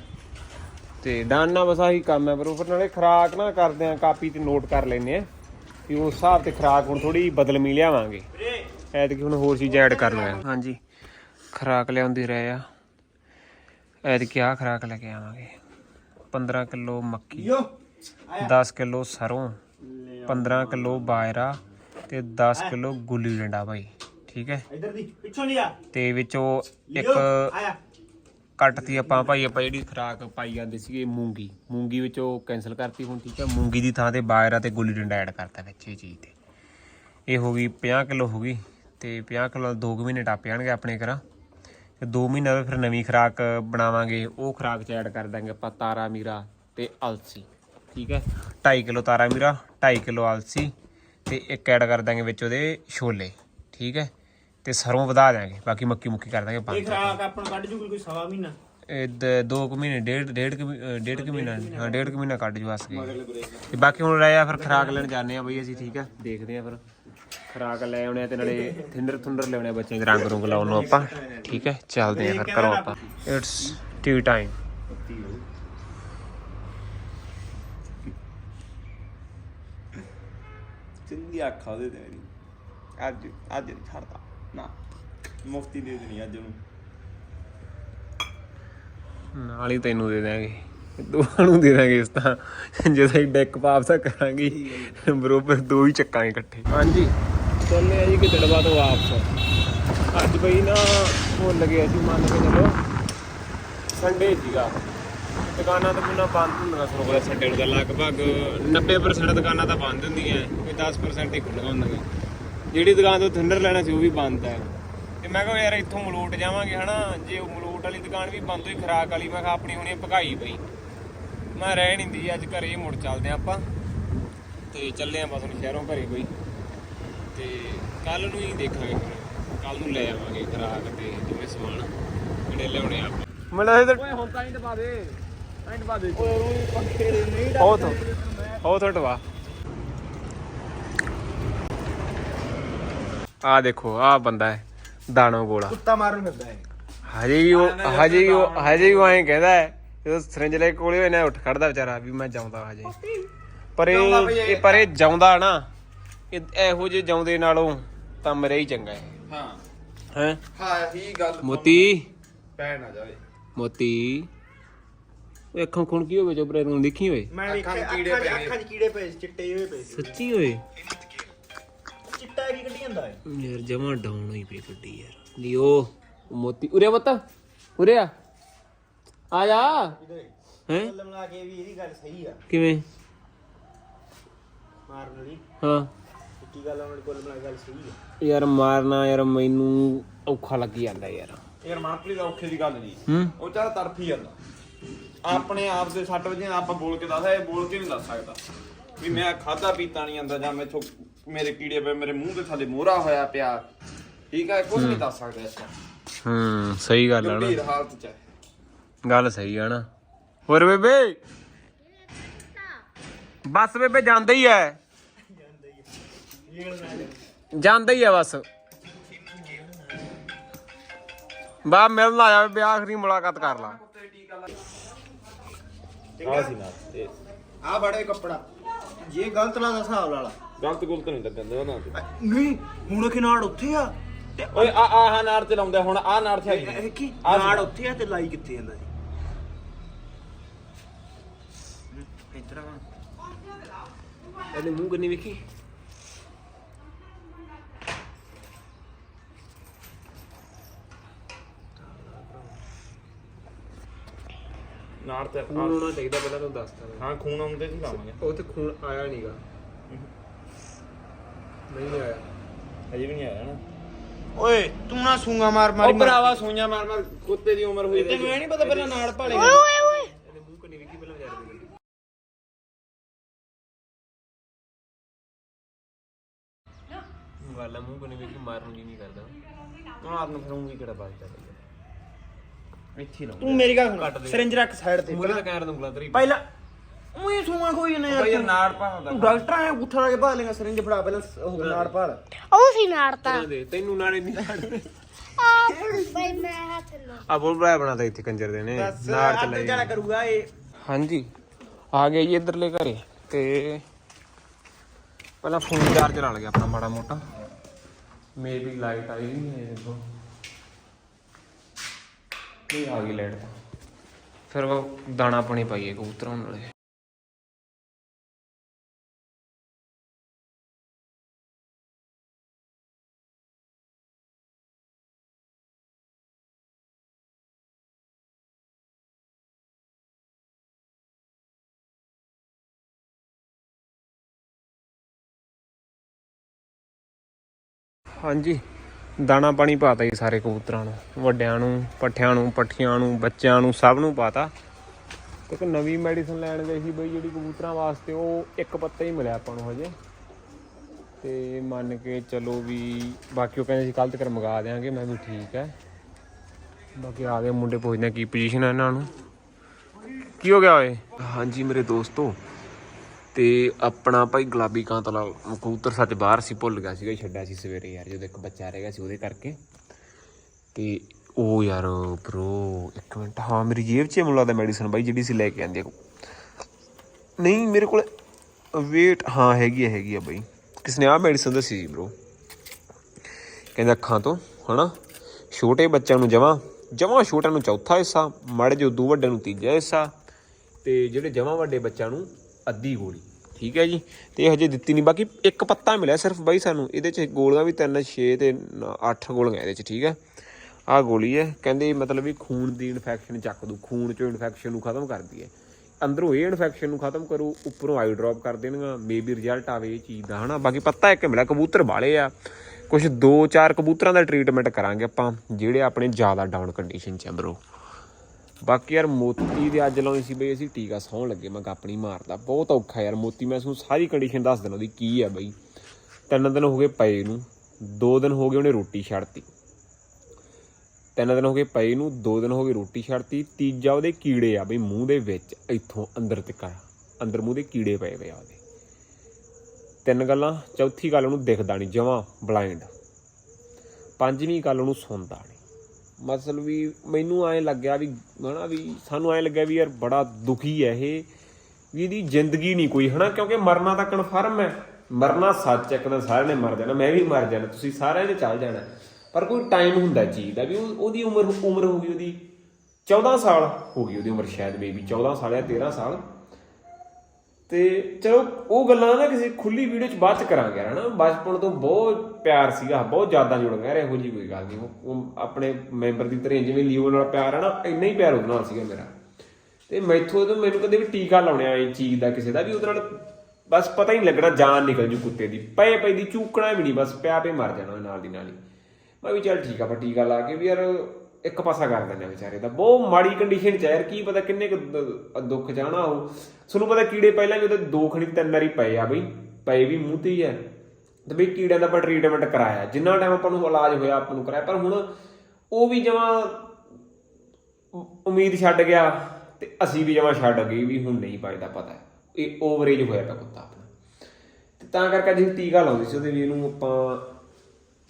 ਤੇ ਡਾਨਾ ਬਸ ਆਹੀ ਕੰਮ ਹੈ ਪਰ ਉਹ ਫਿਰ ਨਾਲੇ ਖਰਾਕ ਨਾ ਕਰਦੇ ਆ ਕਾਪੀ ਤੇ ਨੋਟ ਕਰ ਲੈਨੇ ਆ। ਵੀ ਉਸ ਹਿਸਾਬ ਤੇ ਖਰਾਕ ਹੁਣ ਥੋੜੀ ਬਦਲਮੀ ਲਿਆਵਾਂਗੇ ਐਤਕੀ ਹੁਣ ਹੋਰ ਚੀਜ਼ਾਂ ਐਡ ਕਰਨੀਆਂ ਹਾਂਜੀ। ਖਰਾਕ ਲਿਆਉਂਦੀ ਰਹੇ ਆ। ਐਤਕੀ ਆ ਖਰਾਕ ਲੈ ਕੇ ਆਵਾਂਗੇ। 15 ਕਿਲੋ ਮੱਕੀ ਯੋ 10 ਕਿਲੋ ਸਰੋਂ 15 ਕਿਲੋ ਬਾਜਰਾ ਤੇ 10 ਕਿਲੋ ਗੁੱਲੀ ਡੰਡਾ ਭਾਈ ਠੀਕ ਹੈ? ਇਧਰ ਦੀ ਪਿੱਛੋਂ ਲਿਆ। ਤੇ ਵਿੱਚੋਂ ਇੱਕ ਕੱਟਤੀ ਆਪਾਂ ਭਾਈ ਆਪਾਂ ਜਿਹੜੀ ਖਰਾਕ ਪਾਈ ਜਾਂਦੇ ਸੀਗੇ ਮੂੰਗੀ। ਮੂੰਗੀ ਵਿੱਚੋਂ ਕੈਨਸਲ ਕਰਤੀ ਹੁਣ ਠੀਕ ਹੈ? ਮੂੰਗੀ ਦੀ ਥਾਂ ਤੇ ਬਾਜਰਾ ਤੇ ਗੁੱਲੀ ਡੰਡਾ ਐਡ ਕਰਤਾ ਵਿੱਚ ਇਹ ਚੀਜ਼ ਤੇ। ਇਹ ਹੋ ਗਈ 50 ਕਿਲੋ ਹੋ ਗਈ। ਤੇ 50 ਕਿਲੋ 2 ਮਹੀਨੇ ਟੱਪ ਜਾਣਗੇ ਆਪਣੇ ਘਰਾਂ। ਤੇ 2 ਮਹੀਨੇ ਬਾਅਦ ਫਿਰ ਨਵੀਂ ਖਰਾਕ ਬਣਾਵਾਂਗੇ ਉਹ ਖਰਾਕ ਚ ਐਡ ਕਰ ਦਾਂਗੇ ਆਪਾਂ ਤਾਰਾ ਮੀਰਾ ਤੇ ਅਲਸੀ ਠੀਕ ਹੈ? 2.5 ਕਿਲੋ ਤਾਰਾ ਮੀਰਾ 2.5 ਕਿਲੋ ਅਲਸੀ ਤੇ ਇੱਕ ਐਡ ਕਰ ਦਾਂਗੇ ਵਿੱਚ ਉਹਦੇ ਛੋਲੇ ਠੀਕ ਹੈ? ਤੇ ਸਰੋਂ ਵਧਾ ਦਾਂਗੇ ਬਾਕੀ ਮੱਕੀ ਮੁੱਕੀ ਕਰ ਦਾਂਗੇ ਇਹ ਪੰਜ ਖਰਾਕ ਆਪਾਂ ਨੂੰ ਕੱਢ ਜੂ ਕੋਈ ਸਵਾ ਮਹੀਨਾ। ਇਹ ਦ- ਦੋ ਕੁ ਮਹੀਨੇ ਡੇਢ ਡੇਢ ਕੁ ਮਹੀ- ਡੇਢ ਕੁ ਮਹੀਨਾ ਹਾਂ ਡੇਢ ਕੁ ਮਹੀਨਾ ਕੱਢ ਜੂ ਬਸ ਗਈ ਤੇ ਬਾਕੀ ਹੁਣ ਰਹਿ ਆ ਫਿਰ ਖਰਾਕ ਲੈਣ ਜਾਂਦੇ ਆ ਬਈ ਅਸੀਂ ਠੀਕ ਆ ਦੇਖਦੇ ਆ ਫਿਰ। ਖਰਾਕ ਲੈ ਆਉਣੇ ਤੇ ਨਾਲੇ ਥਿੰਦਰ ਥੁੰਦਰ ਲਿਆਉਣੇ ਆ ਬੱਚਿਆਂ ਦੇ ਰੰਗ ਰੁੰਗ ਲਾਉਣ ਨੂੰ ਆਪਾਂ। ਠੀਕ ਹੈ ਚੱਲਦੇ ਆ ਫਿਰ ਕਰੋ ਆਪਾਂ। ਇਟਸ ਟੀ ਟਾਈਮ ਚੰਗੀ ਅੱਖਾਂ ਦੇ ਦੇ ਅੱਜ ਅੱਜ ਨਹੀਂ ਛੱਡਦਾ। ਨਾ ਮੁਫਤੀ ਦੇ ਦੇਣੀ ਅੱਜ ਨੂੰ ਨਾਲ ਹੀ ਤੈਨੂੰ ਦੇ ਦਾਂਗੇ ਦੋਵਾਂ ਨੂੰ ਦੇ ਦਾਂਗੇ ਇਸ ਤਾਂ ਜਦੋਂ ਅਸੀਂ ਡੈਕ ਵਾਪਸ ਕਰਾਂਗੇ, ਬਰੋਬਰ ਦੋ ਹੀ ਚੱਕਾਂਗੇ ਇਕੱਠੇ। ਹਾਂਜੀ। ਚੱਲੇ ਆ ਜੀ ਕਿਦੜਵਾ ਤੋਂ ਵਾਪਸ। ਅੱਜ ਬਈ ਨਾ ਭੁੱਲ ਗਿਆ ਸੀ ਮੰਨ ਕੇ ਚਲੋ ਸੰਡੇ ਸੀਗਾ। ਦੁਕਾਨਾਂ ਤਾਂ ਪੁੰਨਾ ਬੰਦ ਹੁੰਦੀਆਂ ਸੁਣ ਸੰਡੇ ਨੂੰ ਤਾਂ ਲਗਭਗ 90% ਦੁਕਾਨਾਂ ਤਾਂ ਬੰਦ ਹੁੰਦੀਆਂ ਕੋਈ 10% ਹੀ ਖੁੱਲ੍ਹੀਆਂ ਹੁੰਦੀਆਂ। ਜਿਹੜੀ ਦੁਕਾਨ ਤੋਂ ਥੰਡਰ ਲੈਣਾ ਸੀ, ਉਹ ਵੀ ਬੰਦ ਹੈ ਤੇ ਮੈਂ ਕਿਹਾ ਯਾਰ ਇੱਥੋਂ ਮਲੋਟ ਜਾਵਾਂਗੇ, ਹਨਾ? ਜੇ ਉਹ ਮਲੋਟ ਵਾਲੀ ਦੁਕਾਨ ਵੀ ਬੰਦ ਹੋਈ, ਖਰਾਕ ਵਾਲੀ, ਮੈਂ ਕਿਹਾ ਆਪਣੀ ਹੁਣੇ ਭਗਾਈ ਪਈ ਮੈਂ ਰਹਿ ਨਹੀਂ ਦੀ ਅੱਜ ਘਰੇ ਹੀ ਮੁੜ ਚੱਲਦੇ ਹਾਂ ਆਪਾਂ। ਤੇ ਚੱਲੇ ਆ ਬਸ ਹੁਣ ਸ਼ਹਿਰੋਂ ਘਰੇ ਕੋਈ। ਤੇ ਕੱਲ ਨੂੰ ਹੀ ਦੇਖਾਂਗੇ ਫਿਰ। ਕੱਲ ਨੂੰ ਲੈ ਆਵਾਂਗੇ ਖਰਾਕ ਤੇ ਜਿਵੇਂ ਸਮਾਨ ਜਿਹੜੇ ਲਿਆਉਣੇ ਆ ਆਪਾਂ। ਮਲਾ ਇਧਰ ਓਏ ਹੁਣ ਤਾਂ ਹੀ ਦਬਾ ਦੇ। ਤਾਂ ਦਬਾ ਦੇ। ਓਏ ਉਹ ਪੱਖੇ ਦੇ ਨਹੀਂ ਹੋ ਤੋਂ ਹੋ ਤੋਂ ਦਬਾ। ਆ ਦੇਖੋ ਆ ਬੰਦਾ ਹੈ ਦਾਣੋ ਗੋਲਾ। ਕੁੱਤਾ ਮਾਰਨ ਫਿਰਦਾ ਹੈ। ਹਜੇ ਵੀ ਉਹ ਹਜੇ ਵੀ ਉਹ ਹਜੇ ਵੀ ਉਹ ਐਂ ਕਹਿੰਦਾ ਹੈ ਜਦੋਂ ਸਰਿੰਜ ਲੈ ਕੇ ਕੋਲੇ ਹੋਏ ਨਾ ਉੱਠ ਖੜਦਾ ਵਿਚਾਰਾ ਵੀ ਮੈਂ ਜਾਉਂਦਾ ਹਜੇ। ਪਰ ਇਹ ਇਹ ਪਰ ਇਹ ਜਾਉਂਦਾ ਨਾ ਇਹ ਇਹੋ ਜਿਹੇ ਜਾਉਂਦੇ ਨਾਲੋਂ ਤਾਂ ਮਰੇ ਹੀ ਚੰਗਾ ਹੈ ਹਾਂ। ਹੈ? ਹਾਂ ਹੀ ਗੱਲ ਮੋਤੀ। ਪੈ ਨਾ ਜਾਵੇ। ਮੋਤੀ। ਉਹ ਅੱਖਾਂ ਖੁਣ ਕੀ ਹੋਵੇ ਜਬਰੇ ਨੂੰ ਦੇਖੀ ਹੋਏ? ਮੈਂ 'ਚ ਕੀੜੇ ਅੱਖਾਂ 'ਚ- ਪੈ ਗਏ। ਅੱਖਾਂ 'ਚ ਕੀੜੇ ਪਏ ਚਿੱਟੇ ਹੋਏ ਪਏ ਸੱਚੀ ਹੋਏ? ਚਿੱਟਾ ਕੀ ਕੱਢੀ ਜਾਂਦਾ ਹੈ ਯਾਰ ਜਮਾ ਡਾਊਨ ਹੋਈ ਪਈ ਗੱਡੀ ਯਾਰ। ਲਿਓ ਮੋਤੀ। ਉਰੇ ਪੁੱਤ ਉਰੇ ਆ। ਆ ਜਾ। ਹੈ? ਕੁੱਲ ਮਿਲਾ ਕੇ ਵੀ ਇਹਦੀ ਗੱਲ ਸਹੀ ਆ। ਕਿਵੇਂ? ਮਾਰਨ ਵਾਲੀ। ਹਾਂ। ਕੀ ਗੱਲ ਉਹਨਾਂ ਕੋਲ ਬਣਾ ਗੱਲ ਸਹੀ ਹੈ ਯਾਰ ਮਾਰਨਾ ਯਾਰ ਮੈਨੂੰ ਔਖਾ ਲੱਗੀ ਜਾਂਦਾ ਯਾਰ। ਯਾਰ ਮਨਪ੍ਰੀਤ ਦਾ ਔਖੇ ਦੀ ਗੱਲ ਨਹੀਂ। ਹੂੰ? ਉਹ ਚਾਹ ਤੜਫੀ ਜਾਂਦਾ। ਆਪਣੇ ਆਪ ਦੇ 60 ਵਜੇ ਆਪਾਂ ਬੋਲ ਕੇ ਦੱਸ ਇਹ ਬੋਲ ਕੇ ਨਹੀਂ ਦੱਸ ਸਕਦਾ। ਵੀ ਮੈਂ ਖਾਦਾ ਪੀਤਾ ਨਹੀਂ ਜਾਂਦਾ ਜਾਂ ਮੈਥੋਂ ਮੇਰੇ ਕੀੜੇ ਪਏ ਮੇਰੇ ਮੂੰਹ ਦੇ ਥੱਲੇ ਮੋਹਰਾ ਹੋਇਆ ਪਿਆ। ਠੀਕ ਹੈ ਕੁਝ ਨਹੀਂ ਦੱਸ ਸਕਦਾ ਇਸ ਟਾਈਮ ਹੂੰ ਸਹੀ ਗੱਲ ਆ ਨਾ। ਗੰਭੀਰ ਹਾਲਤ ਚ ਹੈ ਗੱਲ ਸਹੀ ਆ ਨਾ। ਹੋਰ ਬੇਬੇ? ਬਸ ਬੇਬੇ ਜਾਂਦਾ ਹੀ ਐ ਜਾਂਦਾ ਹੀ ਐ ਬਸ। ਬਾ ਮਿਲਣ ਆਇਆ ਬੇਬੇ ਆਖਰੀ ਮੁਲਾਕਾਤ ਕਰ ਲਾ। ਆ ਸੀ ਨਾ ਆ ਬੜੇ ਕੱਪੜਾ। ਜੇ ਗਲਤ ਲਾ ਦਾ ਹਿਸਾਬ ਲਾ ਲਾ ਗਲਤ ਗੁਲਤ ਨਹੀਂ ਲੱਗਣ ਉਹਨਾਂ ਤੇ। ਨਹੀਂ ਹੁਣ ਕਿ ਨਾੜ ਉੱਥੇ ਆ। ਤੇ ਓਏ ਆ ਆਹ ਨਾੜ ਤੇ ਲਾਉਂਦੇ ਹੁਣ ਆ ਨਾੜ ਤੇ ਇਹ ਹੈਗੀ ਕੀ? ਆਹ ਨਾੜ ਸੀ। ਉੱਥੇ ਆ ਤੇ ਲਾਈ ਕਿੱਥੇ ਜਾਂਦਾ ਸੀ ਇੱਧਰ ਆ ਇਹਦੇ ਮੂੰਹ ਕੰਨੀ ਵੇਖੀ? ਨਾੜ ਤੇ ਖੂਨ ਆਉਣਾ ਚਾਹੀਦਾ ਪਹਿਲਾਂ ਤੂੰ ਦੱਸਦਾ ਹਾਂ ਖੂਨ ਆਉਂਦੇ ਸੀ ਲਾਵਾਂਗੇ। ਉਹ ਤੇ ਖੂਨ ਆਇਆ ਨਹੀਂਗਾ ਨਹੀਂ ਆਇਆ। ਅਜੇ ਵੀ ਨਹੀਂ ਆਇਆ ਨਾ। ਓਏ ਤੂੰ ਨਾ ਸੂੰਗਾ ਮਾਰ ਮਾਰੀ ਉਹ ਭਰਾਵਾ ਸੂਈਆਂ ਮਾਰ ਮਾਰ ਕੁੱਤੇ ਦੀ ਉਮਰ ਹੋਈ ਤੈਨੂੰ ਇਹ ਨਹੀਂ ਪਤਾ ਪਹਿਲਾਂ ਨਾੜ ਭਾਲੇ ਕੰਨੀ ਵੇਖੀ ਮਾਰਨ ਨੂੰ ਜੀ ਨਹੀਂ ਕਰਦਾ। ਮਾਰਨ ਫਿਰ ਉਂਗੀ ਕਿਹੜਾ ਬਾਤ ਚੱਲ ਇੱਥੇ ਲਾਉਂਦੇ। ਤੂੰ ਮੇਰੀ ਗੱਲ ਸੁਣ ਸਿਰਿੰਜ ਰੱਖ ਸਾਈਡ ਤੇ ਮੂਰੇ ਤਾਂ ਕਹਿਣ ਨੂੰ ਗਲਾ ਤੇਰੀ ਪਹਿਲਾਂ ਉਹੀ ਸੂੰਗਾ ਕੋਈ ਨਾ ਯਾਰ ਬਈ ਯਾਰ ਤੂੰ- ਨਾੜ ਭਾਉਂਦਾ ਤੂੰ ਡਾਕਟਰ ਆ ਪੁੱਠਾ ਲਾ ਕੇ ਭਾਲ ਲੇਗਾ ਸਿਰਿੰਜ ਫੜਾ ਪਹਿਲਾਂ ਉਹ ਨਾੜ ਭਾਲ। ਉਹ ਸੀ ਨਾੜਤਾ ਦੇ ਤੈਨੂੰ ਨਾਲੇ ਨਹੀਂ। ਨਾਲੇ ਆ ਬਈ ਮੈਂ ਹੱਥ ਲਾ ਆ ਬੋਲ ਬੜਾ ਬਣਾਤਾ ਇੱਥੇ ਕੰਜਰ ਦੇ ਨੇ ਬਸ ਨਾੜ ਚ ਅੱਧ ਲੈ ਜਾਣਾ ਕਰੂਗਾ ਇਹ। ਹਾਂਜੀ। ਆ ਗਏ ਜੀ ਇਧਰਲੇ ਘਰੇ ਤੇ ਪਹਿਲਾਂ ਫੋਨ ਚਾਰਜ ਲਾ ਲਿਆ ਆਪਣਾ ਮਾੜਾ ਮੋਟਾ। ਮੇਰੀ ਲਾਈਟ ਆਈ ਨਹੀਂ ਹੈ ਦੇਖੋ ਨਹੀਂ ਆ ਗਈ ਲਾਈਟ ਤਾਂ। ਫਿਰ ਉਹ ਦਾਣਾ ਪਾਣੀ ਪਾਈਏ ਕਬੂਤਰਾਂ ਨੂੰ ਨਾਲੇ। ਹਾਂਜੀ। ਦਾਣਾ ਪਾਣੀ ਪਾਤਾ ਜੀ ਸਾਰੇ ਕਬੂਤਰਾਂ ਨੂੰ, ਵੱਡਿਆਂ ਨੂੰ, ਪੱਠਿਆਂ ਨੂੰ, ਪੱਠੀਆਂ ਨੂੰ, ਬੱਚਿਆਂ ਨੂੰ, ਸਭ ਨੂੰ ਪਾਤਾ। ਤੇ ਇੱਕ ਨਵੀਂ ਮੈਡੀਸਨ ਲੈਣ ਗਏ ਸੀ ਬਈ ਜਿਹੜੀ ਕਬੂਤਰਾਂ ਵਾਸਤੇ, ਉਹ ਇੱਕ ਪੱਤਾ ਹੀ ਮਿਲਿਆ ਆਪਾਂ ਨੂੰ ਹਜੇ। ਤੇ ਮੰਨ ਕੇ ਚਲੋ ਵੀ ਬਾਕੀ ਉਹ ਕਹਿੰਦੇ ਸੀ ਕੱਲ ਤੱਕ ਮੰਗਾ ਦੇਾਂਗੇ ਮੈਂ ਵੀ ਠੀਕ ਹੈ। ਬਾਕੀ ਆ ਗਏ ਮੁੰਡੇ ਪੁੱਛਦੇ ਕੀ ਪੋਜੀਸ਼ਨ ਹੈ ਇਹਨਾਂ ਨੂੰ। ਕੀ ਹੋ ਗਿਆ ਓਏ? ਹਾਂਜੀ, ਮੇਰੇ ਦੋਸਤੋ ਤੇ ਆਪਣਾ ਭਾਈ ਗੁਲਾਬੀ ਕਾਂਤਲਾ ਕਬੂਤਰ ਸੱਚ ਬਾਹਰ ਸੀ, ਭੁੱਲ ਗਿਆ ਸੀਗਾ, ਛੱਡਿਆ ਸੀ ਸਵੇਰੇ ਯਾਰ, ਜਦੋਂ ਇੱਕ ਬੱਚਾ ਰਹਿ ਗਿਆ ਸੀ ਉਹਦੇ ਕਰਕੇ। ਤੇ ਉਹ ਯਾਰ ਬ్రో ਇੱਕ ਮਿੰਟ, ਹਾਂ, ਮੇਰੀ ਜੇਬ 'ਚ ਮੈਨੂੰ ਦਾ ਮੈਡੀਸਨ ਬਾਈ, ਜਿਹੜੀ ਸੀ ਲੈ ਕੇ ਆਂਦੀ ਨਹੀਂ, ਮੇਰੇ ਕੋਲ ਵੇਟ ਹਾਂ, ਹੈਗੀ ਆ ਹੈਗੀ ਆ ਬਾਈ। ਕਿਸਨੇ ਆ ਮੈਡੀਸਨ ਦੱਸੀ ਸੀ ਬ్రో ਕਹਿੰਦਾ ਅੱਖਾਂ ਤੋਂ, ਹਨਾ? ਛੋਟੇ ਬੱਚਿਆਂ ਨੂੰ ਜਮਾਂ ਜਮਾਂ ਛੋਟਿਆਂ ਨੂੰ ਚੌਥਾ ਹਿੱਸਾ, ਮਾੜੇ ਜੋ ਦੂ ਵੱਡਿਆਂ ਨੂੰ ਤੀਜਾ ਹਿੱਸਾ, ਤੇ ਜਿਹੜੇ ਜਮਾਂ ਵੱਡੇ ਬੱਚਿਆਂ ਨੂੰ ਅੱਧੀ ਗੋਲੀ। ਠੀਕ ਹੈ ਜੀ। ਤੇ ਹਜੇ ਦਿੱਤੀ ਨਹੀਂ। ਬਾਕੀ ਇੱਕ ਪੱਤਾ ਮਿਲਿਆ ਸਿਰਫ ਬਾਈ ਸਾਨੂੰ। ਇਹਦੇ ਚ ਗੋਲੀਆਂ ਵੀ 3 6 ਤੇ 8 ਗੋਲੀਆਂ ਇਹਦੇ ਚ, ਠੀਕ ਹੈ। ਆਹ ਗੋਲੀ ਹੈ। ਕਹਿੰਦੇ ਮਤਲਬ ਵੀ ਖੂਨ ਦੀ ਇਨਫੈਕਸ਼ਨ ਚੱਕ ਦੂ। ਖੂਨ ਚੋਂ ਇਨਫੈਕਸ਼ਨ ਨੂੰ ਖਤਮ ਕਰਦੀ ਹੈ। ਅੰਦਰੋਂ ਇਹ ਇਨਫੈਕਸ਼ਨ ਨੂੰ ਖਤਮ ਕਰੋ, ਉੱਪਰੋਂ ਆਈ ਡ੍ਰੌਪ ਕਰ ਦੇਣਗਾ ਮੇਬੀ ਰਿਜ਼ਲਟ ਆਵੇ ਇਹ ਚੀਜ਼ ਦਾ, ਹਨਾ। ਬਾਕੀ ਪੱਤਾ ਇੱਕ ਮਿਲਿਆ, ਕਬੂਤਰ ਵਾਲੇ ਆ। ਕੁਝ 2-4 ਕਬੂਤਰਾਂ ਦਾ ਟ੍ਰੀਟਮੈਂਟ ਕਰਾਂਗੇ ਆਪਾਂ, ਜਿਹੜੇ ਆਪਣੇ ਜ਼ਿਆਦਾ ਡਾਊਨ ਕੰਡੀਸ਼ਨ ਚ ਆ ਬਰੋ ਬਾਕੀ ਯਾਰ ਮੋਤੀ ਦੇ ਅੱਜ ਲਾਉਣੀ ਸੀ ਬਈ ਅਸੀਂ ਟੀਕਾ ਸੌਣ ਲੱਗੇ, ਮੈਂ ਗੱਪ ਨਹੀਂ ਮਾਰਦਾ, ਬਹੁਤ ਔਖਾ ਯਾਰ ਮੋਤੀ, ਮੈਂ ਤੁਹਾਨੂੰ ਸਾਰੀ ਕੰਡੀਸ਼ਨ ਦੱਸ ਦਿੰਦਾ ਉਹਦੀ ਕੀ ਆ ਬਈ। ਤਿੰਨ ਦਿਨ ਹੋ ਗਏ ਪਏ ਨੂੰ, ਦੋ ਦਿਨ ਹੋ ਗਏ ਉਹਨੇ ਰੋਟੀ ਛੱਡਤੀ। ਤਿੰਨ ਦਿਨ ਹੋ ਗਏ ਪਏ ਨੂੰ, ਦੋ ਦਿਨ ਹੋ ਗਏ ਰੋਟੀ ਛੱਡਤੀ, ਤੀਜਾ ਉਹਦੇ ਕੀੜੇ ਆ ਬਈ ਮੂੰਹ ਦੇ ਵਿੱਚ, ਇੱਥੋਂ ਅੰਦਰ ਤੱਕ ਅੰਦਰ ਮੂੰਹ ਦੇ ਕੀੜੇ ਪਏ ਪਏ ਆ ਉਹਦੇ। ਤਿੰਨ ਗੱਲਾਂ, ਚੌਥੀ ਗੱਲ ਉਹਨੂੰ ਦਿਖਦਾ ਨਹੀਂ ਜਮਾਂ ਬਲਾਈਂਡ ਪੰਜਵੀਂ ਗੱਲ ਉਹਨੂੰ ਸੁਣਦਾ ਨਹੀਂ ਮਤਲਬ ਵੀ ਮੈਨੂੰ ਐਂ ਲੱਗਿਆ ਵੀ ਹਨਾ ਵੀ ਸਾਨੂੰ ਐਂ ਲੱਗਿਆ ਵੀ ਯਾਰ ਬੜਾ ਦੁਖੀ ਹੈ ਇਹ ਵੀ ਇਹਦੀ ਜ਼ਿੰਦਗੀ ਨਹੀਂ ਕੋਈ ਹਨਾ ਕਿਉਂਕਿ ਮਰਨਾ ਤਾਂ ਕਨਫਰਮ ਹੈ ਮਰਨਾ ਸੱਚ ਹੈ, ਇੱਕ ਦਿਨ ਸਾਰਿਆਂ ਨੇ ਮਰ ਜਾਣਾ ਮੈਂ ਵੀ ਮਰ ਜਾਣਾ ਤੁਸੀਂ ਸਾਰਿਆਂ ਨੇ ਚੱਲ ਜਾਣਾ। ਪਰ ਕੋਈ ਟਾਈਮ ਹੁੰਦਾ ਚੀਜ਼ ਦਾ ਵੀ ਉਹਦੀ ਉਮਰ ਉਮਰ ਹੋ ਗਈ ਉਹਦੀ 14 ਸਾਲ ਹੋ ਗਈ ਉਹਦੀ ਉਮਰ ਸ਼ਾਇਦ ਬੇਬੀ 14 ਸਾਲ ਜਾਂ 13 ਸਾਲ। ਤੇ ਚਲੋ, ਉਹ ਗੱਲਾਂ ਨਾ ਕਿਸੇ ਖੁੱਲੀ ਵੀਡੀਓ ਚ ਬਾਅਦ ਚ ਕਰਾਂਗੇ ਯਾਰ ਹਨਾ? ਬਚਪਨ ਤੋਂ ਬਹੁਤ ਪਿਆਰ ਸੀਗਾ, ਬਹੁਤ ਜ਼ਿਆਦਾ ਜੁੜ ਗਿਆ ਯਾਰ ਇਹੋ ਜੀ ਕੋਈ ਗੱਲ ਨਹੀਂ। ਉਹ- ਆਪਣੇ ਮੈਂਬਰ ਦੀ ਤਰ੍ਹਾਂ ਜਿਵੇਂ ਲੀਓ ਨਾਲ ਪਿਆਰ ਹੈ ਨਾ ਇੰਨਾ ਹੀ ਪਿਆਰ ਉਹਦੇ ਨਾਲ ਸੀਗਾ ਮੇਰਾ। ਤੇ ਮੈਥੋਂ ਤਾਂ ਮੈਨੂੰ ਕਦੇ ਵੀ ਟੀਕਾ ਲਾਉਣਿਆ ਐ ਚੀਜ਼ ਦਾ, ਕਿਸੇ ਦਾ ਵੀ, ਉਹਦੇ ਨਾਲ ਬਸ ਪਤਾ ਹੀ ਨਹੀਂ ਲੱਗਣਾ, ਜਾਨ ਨਿਕਲ ਜੂ ਕੁੱਤੇ ਦੀ। ਪਏ ਪਏ ਦੀ ਚੂਕਣਾ ਵੀ ਨਹੀਂ, ਬਸ ਪਿਆ ਪੇ ਮਰ ਜਾਣਾ ਨਾਲ ਦੀ ਨਾਲ ਹੀ। ਮੈਂ ਵੀ ਚੱਲ ਠੀਕ ਆ ਪਰ ਟੀਕਾ ਲਾ ਕੇ ਵੀ ਯਾਰ ਇੱਕ ਪਾਸਾ ਕਰ ਦਿੰਦੇ ਆ ਵਿਚਾਰੇ ਦਾ। ਬਹੁਤ ਮਾੜੀ ਕੰਡੀਸ਼ਨ ਚ ਆ ਯਾਰ, ਕੀ ਪਤਾ ਕਿੰਨੇ ਕੁ ਦ- ਦੁੱਖ ਜਾਣਾ ਉਹ। ਤੁਹਾਨੂੰ ਪਤਾ ਕੀੜੇ ਪਹਿਲਾਂ ਵੀ ਉਹਦੇ ਦੋ ਖਣੀ ਤਿੰਨ ਵਾਰੀ ਪਏ ਆ ਬਈ, ਪਏ ਵੀ ਮੂੰਹ ਤੇ ਹੀ ਆ। ਤੇ ਬਈ ਕੀੜਿਆਂ ਦਾ ਆਪਾਂ ਟ੍ਰੀਟਮੈਂਟ ਕਰਾਇਆ। ਜਿੰਨਾ ਟਾਈਮ ਆਪਾਂ ਨੂੰ ਇਲਾਜ ਹੋਇਆ ਆਪਾਂ ਨੂੰ ਕਰਾਇਆ। ਪਰ ਹੁਣ ਉਹ ਵੀ ਜਮਾ ਉਮੀਦ ਛੱਡ ਗਿਆ ਤੇ ਅਸੀਂ ਵੀ ਜਮਾ ਛੱਡ ਗਏ ਵੀ ਹੁਣ ਨਹੀਂ ਬਚਦਾ ਪਤਾ। ਇਹ ਓਵਰੇਜ ਹੋਇਆ ਪਿਆ ਕੁੱਤਾ ਆਪਣਾ। ਤੇ ਤਾਂ ਕਰਕੇ ਅਸੀਂ ਟੀਕਾ ਲਾਉਂਦੇ ਸੀ ਉਹਦੇ ਵੀ ਇਹਨੂੰ ਆਪਾਂ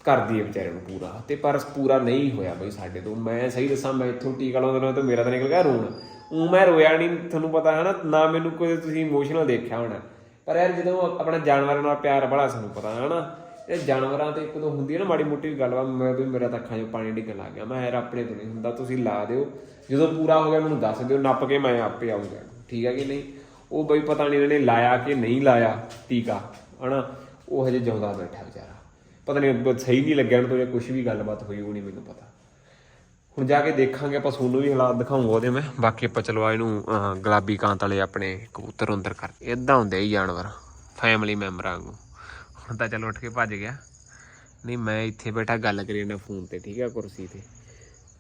ਕਰਦੀ ਹੈ ਵਿਚਾਰੇ ਨੂੰ ਪੂਰਾ। ਤੇ ਪਰ ਪੂਰਾ ਨਹੀਂ ਹੋਇਆ ਬਈ ਸਾਡੇ ਤੋਂ। ਮੈਂ ਸਹੀ ਦੱਸਾਂ, ਮੈਂ ਇੱਥੋਂ ਟੀਕਾ ਲਾਉਂਦਾ ਨਾਲ ਤਾਂ ਮੇਰਾ ਤਾਂ ਨਿਕਲ ਗਿਆ ਰੋਣ। ਉਹ ਮੈਂ ਰੋਇਆ ਨਹੀਂ, ਤੁਹਾਨੂੰ ਪਤਾ ਹੈ ਨਾ ਨਾ ਮੈਨੂੰ ਕੋਈ ਤੁਸੀਂ ਇਮੋਸ਼ਨਲ ਦੇਖਿਆ ਹੋਣਾ। ਪਰ ਯਾਰ ਜਦੋਂ ਆਪਣਾ ਜਾਨਵਰਾਂ ਨਾਲ ਪਿਆਰ ਬੜਾ ਸਾਨੂੰ ਪਤਾ ਹੈ ਨਾ। ਇਹ ਜਾਨਵਰਾਂ ਤੇ ਕਦੋਂ ਹੁੰਦੀ ਹੈ ਨਾ ਮਾੜੀ ਮੋਟੀ ਗੱਲ ਵਾ, ਮੈਂ ਵੀ ਮੇਰਾ ਤਾਂ ਅੱਖਾਂ 'ਚ ਪਾਣੀ ਡਿੱਗਣ ਲੱਗ ਗਿਆ। ਮੈਂ ਯਾਰ ਆਪਣੇ ਤੋਂ ਨਹੀਂ ਹੁੰਦਾ, ਤੁਸੀਂ ਲਾ ਦਿਓ। ਜਦੋਂ ਪੂਰਾ ਹੋ ਗਿਆ, ਮੈਨੂੰ ਦੱਸ ਦਿਓ, ਨੱਪ ਕੇ ਮੈਂ ਆਪੇ ਆਉਂਗਾ ਠੀਕ ਹੈ ਕਿ ਨਹੀਂ? ਉਹ ਬਈ ਪਤਾ ਨਹੀਂ ਇਹਨਾਂ ਨੇ ਲਾਇਆ ਕਿ ਨਹੀਂ ਲਾਇਆ ਟੀਕਾ, ਹਨਾ? ਉਹ ਹਜੇ ਜਿਉਂਦਾ ਬੈਠਾ ਵਿਚਾਰਾ। ਪਤਾ ਨਹੀਂ ਸਹੀ ਨਹੀਂ ਲੱਗਿਆ ਉਹਨੂੰ ਜਾਂ ਕੁਝ ਵੀ ਗੱਲਬਾਤ ਹੋਈ ਉਹ ਨਹੀਂ ਮੈਨੂੰ ਪਤਾ। ਹੁਣ ਜਾ ਕੇ ਦੇਖਾਂਗੇ, ਆਪਾਂ ਸੋਨੂੰ ਵੀ ਹਾਲਾਤ ਦਿਖਾਉਂਗਾ ਉਹਦੇ ਮੈਂ। ਬਾਕੀ ਆਪਾਂ ਚਲੋ ਇਹਨੂੰ ਗੁਲਾਬੀ ਕਾਂਤ ਵਾਲੇ ਆਪਣੇ ਕਬੂਤਰ ਅੰਦਰ ਕਰ ਇਦਾਂ ਹੁੰਦੇ ਹੀ ਜਾਨਵਰ ਫੈਮਿਲੀ ਮੈਂਬਰਾਂ ਵਾਂਗੂ। ਹੁਣ ਤਾਂ ਚਲੋ ਉੱਠ ਕੇ ਭੱਜ ਗਿਆ। ਨਹੀਂ, ਮੈਂ ਇੱਥੇ ਬੈਠਾ ਗੱਲ ਕਰੀ ਜਾਂਦਾ ਫੋਨ ਤੇ, ਠੀਕ ਹੈ ਕੁਰਸੀ ਤੇ।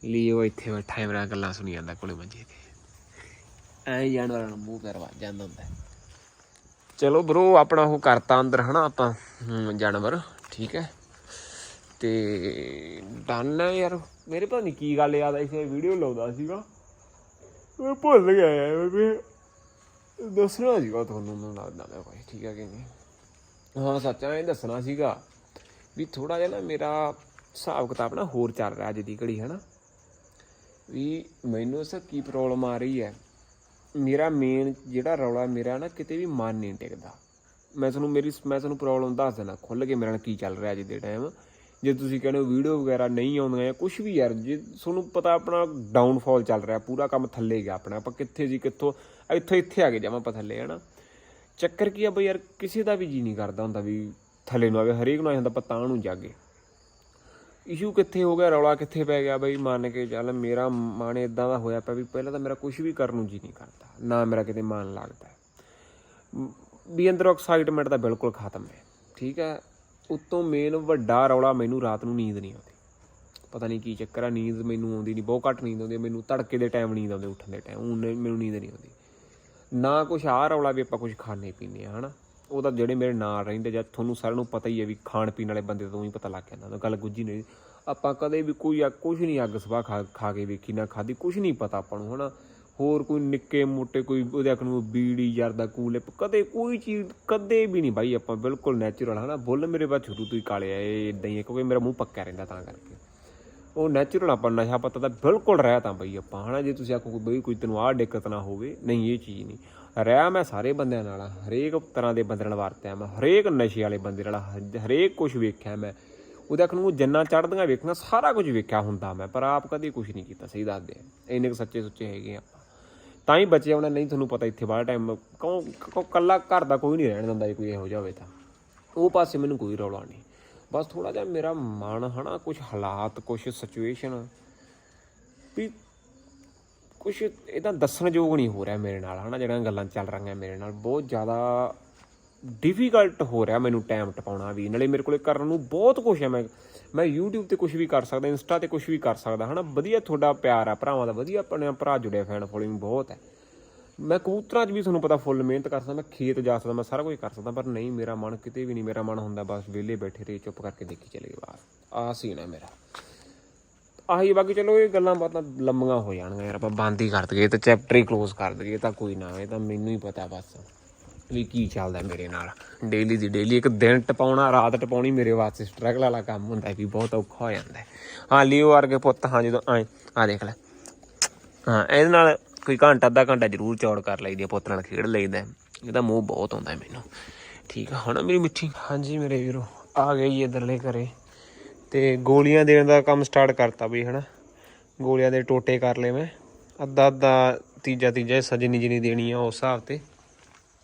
ਲੀਓ ਇੱਥੇ ਬੈਠਾ ਹੈ, ਮੇਰਾ ਗੱਲਾਂ ਸੁਣੀ ਜਾਂਦਾ ਕੋਲੇ ਮੰਜੇ ਤੇ। ਐ ਜਾਨਵਰਾਂ ਨੂੰ ਮੂੰਹ ਕਰਵਾ ਜਾਂਦਾ ਹੁੰਦਾ। ਚਲੋ ਬ్రో ਆਪਣਾ ਉਹ ਕਰਤਾ ਅੰਦਰ ਹਨਾ ਆਪਾਂ ਜਾਨਵਰ, ਠੀਕ ਹੈ। ਤੇ ਡਨ ਹੈ ਯਾਰ। ਮੇਰੇ ਪਤਾ ਨਹੀਂ ਕੀ ਗੱਲ ਯਾਦ ਆਈ ਸੀ ਵੀਡੀਓ ਲਾਉਂਦਾ ਸੀਗਾ। ਮੈਂ ਭੁੱਲ ਗਿਆ ਯਾਰ, ਮੈਂ ਦੱਸਣਾ ਸੀਗਾ ਤੁਹਾਨੂੰ, ਮੈਨੂੰ ਲੱਗਦਾ ਮੈਂ ਕੋਈ ਠੀਕ ਹੈ ਕਿ ਨਹੀਂ? ਹਾਂ, ਸੱਚ ਹੈ ਇਹ ਦੱਸਣਾ ਸੀਗਾ ਵੀ ਥੋੜਾ ਜਿਹਾ ਨਾ ਮੇਰਾ ਹਿਸਾਬ ਕਿਤਾਬ ਨਾ ਹੋਰ ਚੱਲ ਰਿਹਾ ਅੱਜ ਦੀ ਘੜੀ ਹੈ ਨਾ ਵੀ ਮੈਨੂੰ ਸਰ ਕੀ ਪ੍ਰੋਬਲਮ ਆ ਰਹੀ ਹੈ? ਮੇਰਾ ਮੇਨ ਜਿਹੜਾ ਰੌਲਾ ਮੇਰਾ ਨਾ ਕਿਤੇ ਵੀ ਮਨ ਨਹੀਂ ਟਿਕਦਾ। ਮੈਂ ਤੁਹਾਨੂੰ ਮੇਰੀ, ਮੈਂ ਤੁਹਾਨੂੰ ਪ੍ਰੋਬਲਮ ਦੱਸ ਦੇਣਾ ਖੁੱਲ ਕੇ ਮੇਰੇ ਨਾਲ ਕੀ ਚੱਲ ਰਿਹਾ ਅੱਜ ਦੇ ਟਾਈਮ ਜੇ ਤੁਸੀਂ ਕਹਿੰਦੇ ਹੋ ਵੀਡੀਓ ਵਗੈਰਾ ਨਹੀਂ ਆਉਂਦੀਆਂ ਜਾਂ ਕੁਝ ਵੀ ਯਾਰ, ਜੇ ਤੁਹਾਨੂੰ ਪਤਾ ਆਪਣਾ ਡਾਊਨਫਾਲ ਚੱਲ ਰਿਹਾ, ਪੂਰਾ ਕੰਮ ਥੱਲੇ ਗਿਆ ਆਪਣਾ, ਆਪਾਂ ਕਿੱਥੇ ਜੀ ਕਿੱਥੋਂ ਇੱਥੋਂ ਇੱਥੇ ਆ ਗਏ ਜਾਵਾਂ ਆਪਾਂ ਥੱਲੇ, ਹਨਾ? ਚੱਕਰ ਕੀ ਆ ਬਈ ਯਾਰ, ਕਿਸੇ ਦਾ ਵੀ ਜੀ ਨਹੀਂ ਕਰਦਾ ਹੁੰਦਾ ਵੀ ਥੱਲੇ ਨੂੰ ਆਵੇ ਹਰੇਕ ਨੂੰ ਆ ਜਾਂਦਾ ਪਤਾ ਨੂੰ ਜਾਗੇ। ਇਸ਼ੂ ਕਿੱਥੇ ਹੋ ਗਿਆ, ਰੌਲਾ ਕਿੱਥੇ ਪੈ ਗਿਆ ਬਈ, ਮੰਨ ਕੇ ਚੱਲ ਮੇਰਾ ਮਨ ਇਦਾਂ ਦਾ ਹੋਇਆ ਪਿਆ ਵੀ ਪਹਿਲਾਂ ਤਾਂ ਮੇਰਾ ਕੁਝ ਵੀ ਕਰਨ ਨੂੰ ਜੀ ਨਹੀਂ ਕਰਦਾ, ਨਾ ਮੇਰਾ ਕਿਤੇ ਮਨ ਲੱਗਦਾ। ਵੀ ਅੰਦਰੋਂ ਐਕਸਾਈਟਮੈਂਟ ਤਾਂ ਬਿਲਕੁਲ ਖਤਮ ਹੈ, ਠੀਕ ਹੈ? ਉਤੋਂ ਮੇਨ ਵੱਡਾ ਰੌਲਾ ਮੈਨੂੰ ਰਾਤ ਨੂੰ ਨੀਂਦ ਨਹੀਂ ਆਉਂਦੀ। ਪਤਾ ਨਹੀਂ ਕੀ ਚੱਕਰ ਆ, ਨੀਂਦ ਮੈਨੂੰ ਆਉਂਦੀ ਨਹੀਂ, ਬਹੁਤ ਘੱਟ ਨੀਂਦ ਆਉਂਦੀ ਹੈ। ਮੈਨੂੰ ਤੜਕੇ ਦੇ ਟਾਈਮ ਨੀਂਦ ਆਉਂਦੀ, ਉੱਠਣ ਦੇ ਟਾਈਮ ਹੁਣ ਮੈਨੂੰ ਨੀਂਦ ਨਹੀਂ ਆਉਂਦੀ। ਨਾ ਕੁਛ ਆ ਰੌਲਾ ਵੀ ਆਪਾਂ ਕੁਝ ਖਾਣੇ ਪੀਣੇ ਆ, ਹਨਾ? ਉਹ ਤਾਂ ਜਿਹੜੇ ਮੇਰੇ ਨਾਲ ਰਹਿੰਦੇ ਜਾਂ ਤੁਹਾਨੂੰ ਸਾਰਿਆਂ ਨੂੰ ਪਤਾ ਹੀ ਹੈ ਵੀ ਖਾਣ ਪੀਣ ਵਾਲੇ ਬੰਦੇ ਤੋਂ ਹੀ ਪਤਾ ਲੱਗ ਜਾਂਦਾ, ਉਹ ਗੱਲ ਗੁੱਜੀ ਨਹੀਂ। ਆਪਾਂ ਕਦੇ ਵੀ ਕੋਈ ਕੁਝ ਨਹੀਂ ਅੱਗ ਸਵਾ ਖਾ ਖਾ ਕੇ ਵੇਖੀ, ਨਾ ਖਾਦੀ ਕੁਝ ਨਹੀਂ ਪਤਾ ਆਪਾਂ ਨੂੰ, ਹਨਾ? ਹੋਰ ਕੋਈ ਨਿੱਕੇ ਮੋਟੇ ਕੋਈ ਉਹਦੇ ਅੱਖ ਨੂੰ ਬੀੜੀ ਜਰਦਾ ਕੂਲਿਪ ਕਦੇ ਕੋਈ ਚੀਜ਼, ਕਦੇ ਵੀ ਨਹੀਂ ਬਾਈ ਆਪਾਂ ਬਿਲਕੁਲ ਨੈਚੁਰਲ ਹਨਾ? ਬੁੱਲ ਮੇਰੇ ਬਾਅਦ ਸ਼ੁਰੂ ਤੋਂ ਹੀ ਕਾਲੇ ਆ, ਇਹ ਇਦਾਂ ਹੀ ਹੈ ਕਿਉਂਕਿ ਮੇਰਾ ਮੂੰਹ ਪੱਕਾ ਰਹਿੰਦਾ ਤਾਂ ਕਰਕੇ। ਉਹ ਨੈਚੁਰਲ ਆਪਾਂ ਨਸ਼ਾ ਪਤਾ ਤਾਂ ਬਿਲਕੁਲ ਰਹਿ ਤਾਂ ਬਈ ਆਪਾਂ, ਹਨਾ? ਜੇ ਤੁਸੀਂ ਆਖੋ ਬਈ ਕੋਈ ਤੈਨੂੰ ਆਹ ਦਿੱਕਤ ਨਾ ਹੋਵੇ, ਨਹੀਂ, ਇਹ ਚੀਜ਼ ਨਹੀਂ। ਰਹਿ ਮੈਂ ਸਾਰੇ ਬੰਦਿਆਂ ਨਾਲ, ਹਰੇਕ ਤਰ੍ਹਾਂ ਦੇ ਬੰਦੇ ਨਾਲ ਵਰਤਿਆ ਮੈਂ, ਹਰੇਕ ਨਸ਼ੇ ਵਾਲੇ ਬੰਦੇ ਨਾਲ ਹਰੇਕ ਕੁਝ ਵੇਖਿਆ ਮੈਂ। ਉਹਦੇ ਅੱਖ ਨੂੰ ਜੰਨਾ ਚੜਦੀਆਂ ਵੇਖਣਾ, ਸਾਰਾ ਕੁਝ ਵੇਖਿਆ ਹੁੰਦਾ ਮੈਂ, ਪਰ ਆਪ ਕਦੇ ਕੁਝ ਨਹੀਂ ਕੀਤਾ, ਸਹੀ ਦੱਸਦੇ ਇੰਨੇ ਕੁ ਸੱਚੇ ਸੁੱਚੇ ਹੈਗੇ ਆਪਾਂ। ਤਾਂ ਹੀ ਬਚੇ ਆਉਣਾ ਨਹੀਂ ਤੁਹਾਨੂੰ ਪਤਾ ਇੱਥੇ ਬਾਹਰ ਟਾਈਮ ਕਉ ਕੱਲਾ ਘਰ ਦਾ ਕੋਈ ਨਹੀਂ ਰਹਿਣ ਦਿੰਦਾ ਜੇ, ਕੋਈ ਇਹੋ ਜਿਹਾ ਹੋਵੇ ਤਾਂ। ਉਹ ਪਾਸੇ ਮੈਨੂੰ ਕੋਈ ਰੌਲਾ ਨਹੀਂ। ਬਸ ਥੋੜਾ ਜਿਹਾ ਮੇਰਾ ਮਨ ਹਨਾ ਕੁਝ ਹਾਲਾਤ ਕੁਝ ਸਿਚੁਏਸ਼ਨ ਵੀ ਕੁਝ ਇਹਦਾ ਦੱਸਣਯੋਗ ਨਹੀਂ ਹੋ ਰਿਹਾ ਮੇਰੇ ਨਾਲ ਹਨਾ, ਜਿਹੜੀਆਂ ਗੱਲਾਂ ਚੱਲ ਰਹੀਆਂ ਮੇਰੇ ਨਾਲ। ਬਹੁਤ ਜ਼ਿਆਦਾ ਡਿਫਿਕਲਟ ਹੋ ਰਿਹਾ ਮੈਨੂੰ ਟਾਈਮ ਟਪਾਉਣਾ ਵੀ, ਨਾਲੇ ਮੇਰੇ ਕੋਲੇ ਕਰਨ ਨੂੰ ਬਹੁਤ ਕੁਝ ਹੈ, ਮੈਂ ਮੈਂ YouTube ਤੇ ਕੁਝ ਵੀ ਕਰ ਸਕਦਾ ਇੰਸਟਾ ਤੇ ਕੁਝ ਵੀ ਕਰ ਸਕਦਾ, ਹਨਾ? ਵਧੀਆ ਤੁਹਾਡਾ ਪਿਆਰ ਆ, ਭਰਾਵਾਂ ਦਾ ਵਧੀਆ ਆਪਣੇ ਭਰਾ ਜੁੜਿਆ ਫੈਨ ਫੋਲੋਇੰਗ ਬਹੁਤ ਹੈ। ਮੈਂ ਕਬੂਤਰਾਂ 'ਚ ਵੀ ਤੁਹਾਨੂੰ ਪਤਾ ਫੁੱਲ ਮਿਹਨਤ ਕਰ ਸਕਦਾ, ਮੈਂ ਖੇਤ ਜਾ ਸਕਦਾ, ਮੈਂ ਸਾਰਾ ਕੁਝ ਕਰ ਸਕਦਾ, ਪਰ ਨਹੀਂ, ਮੇਰਾ ਮਨ ਕਿਤੇ ਵੀ ਨਹੀਂ, ਮੇਰਾ ਮਨ ਹੁੰਦਾ ਬਸ ਵਿਹਲੇ ਬੈਠੇ ਰਹੇ ਚੁੱਪ ਕਰਕੇ ਦੇਖੀ ਚਲੇ ਗਏ ਬਾਹਰ ਆਹ ਸੀਨ ਹੈ ਮੇਰਾ। ਆਹੀ ਬਾਕੀ ਚਲੋ, ਇਹ ਗੱਲਾਂ ਬਾਤਾਂ ਲੰਮੀਆਂ ਹੋ ਜਾਣਗੀਆਂ ਯਾਰ, ਆਪਾਂ ਬੰਦ ਹੀ ਕਰ ਦਈਏ ਤਾਂ ਚੈਪਟਰ ਹੀ ਕਲੋਜ਼ ਕਰ ਦਈਏ ਤਾਂ ਕੋਈ ਨਾ, ਇਹ ਤਾਂ ਮੈਨੂੰ ਹੀ ਪਤਾ ਬਸ। ਵੀ ਕੀ ਚੱਲਦਾ ਮੇਰੇ ਨਾਲ? ਡੇਲੀ ਦੀ ਡੇਲੀ ਇੱਕ ਦਿਨ ਟਪਾਉਣਾ, ਰਾਤ ਟਪਾਉਣੀ ਮੇਰੇ ਵਾਸਤੇ ਸਟਰਗਲ ਵਾਲਾ ਕੰਮ ਹੁੰਦਾ ਵੀ ਬਹੁਤ ਔਖਾ ਹੋ ਜਾਂਦਾ ਹਾਂ। ਲਿਓ ਵਰਗੇ ਪੁੱਤ, ਹਾਂ, ਜਦੋਂ ਆਏ ਆ ਦੇਖ ਲੈ। ਹਾਂ, ਇਹਦੇ ਨਾਲ ਕੋਈ ਘੰਟਾ, ਅੱਧਾ ਘੰਟਾ ਜ਼ਰੂਰ ਚੌੜ ਕਰ ਲਈਦੀ ਪੁੱਤ ਨਾਲ ਖੇਡ ਲਈਦਾ ਹੈ। ਇਹਦਾ ਮੂੰਹ ਬਹੁਤ ਆਉਂਦਾ ਮੈਨੂੰ। ਠੀਕ ਆ ਹੁਣ ਮੇਰੀ ਮਿੱਠੀ? ਹਾਂਜੀ ਮੇਰੇ ਵੀਰੋ, ਆ ਗਏ ਜੀ ਇਧਰਲੇ ਘਰੇ। ਤੇ ਗੋਲੀਆਂ ਦੇਣ ਦਾ ਕੰਮ ਸਟਾਰਟ ਕਰਤਾ ਬਈ, ਹਨਾ? ਗੋਲੀਆਂ ਦੇ ਟੋਟੇ ਕਰ ਲਏ ਮੈਂ। ਅੱਧਾ ਅੱਧਾ ਤੀਜਾ ਤੀਜਾ ਹਿੱਸਾ ਜਿੰਨੀ ਜਿੰਨੀ ਦੇਣੀ ਆ, ਉਸ ਹਿਸਾਬ ਤੇ।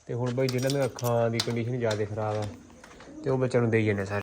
ਤੇ ਹੁਣ ਬਈ ਜਿਹਨਾਂ ਦੀਆਂ ਅੱਖਾਂ ਦੀ ਕੰਡੀਸ਼ਨ ਜ਼ਿਆਦਾ ਖਰਾਬ ਆ, ਤੇ ਉਹ ਬੱਚਿਆਂ ਨੂੰ ਦੇਈ ਜਾਂਦੇ ਸਾਰੇ।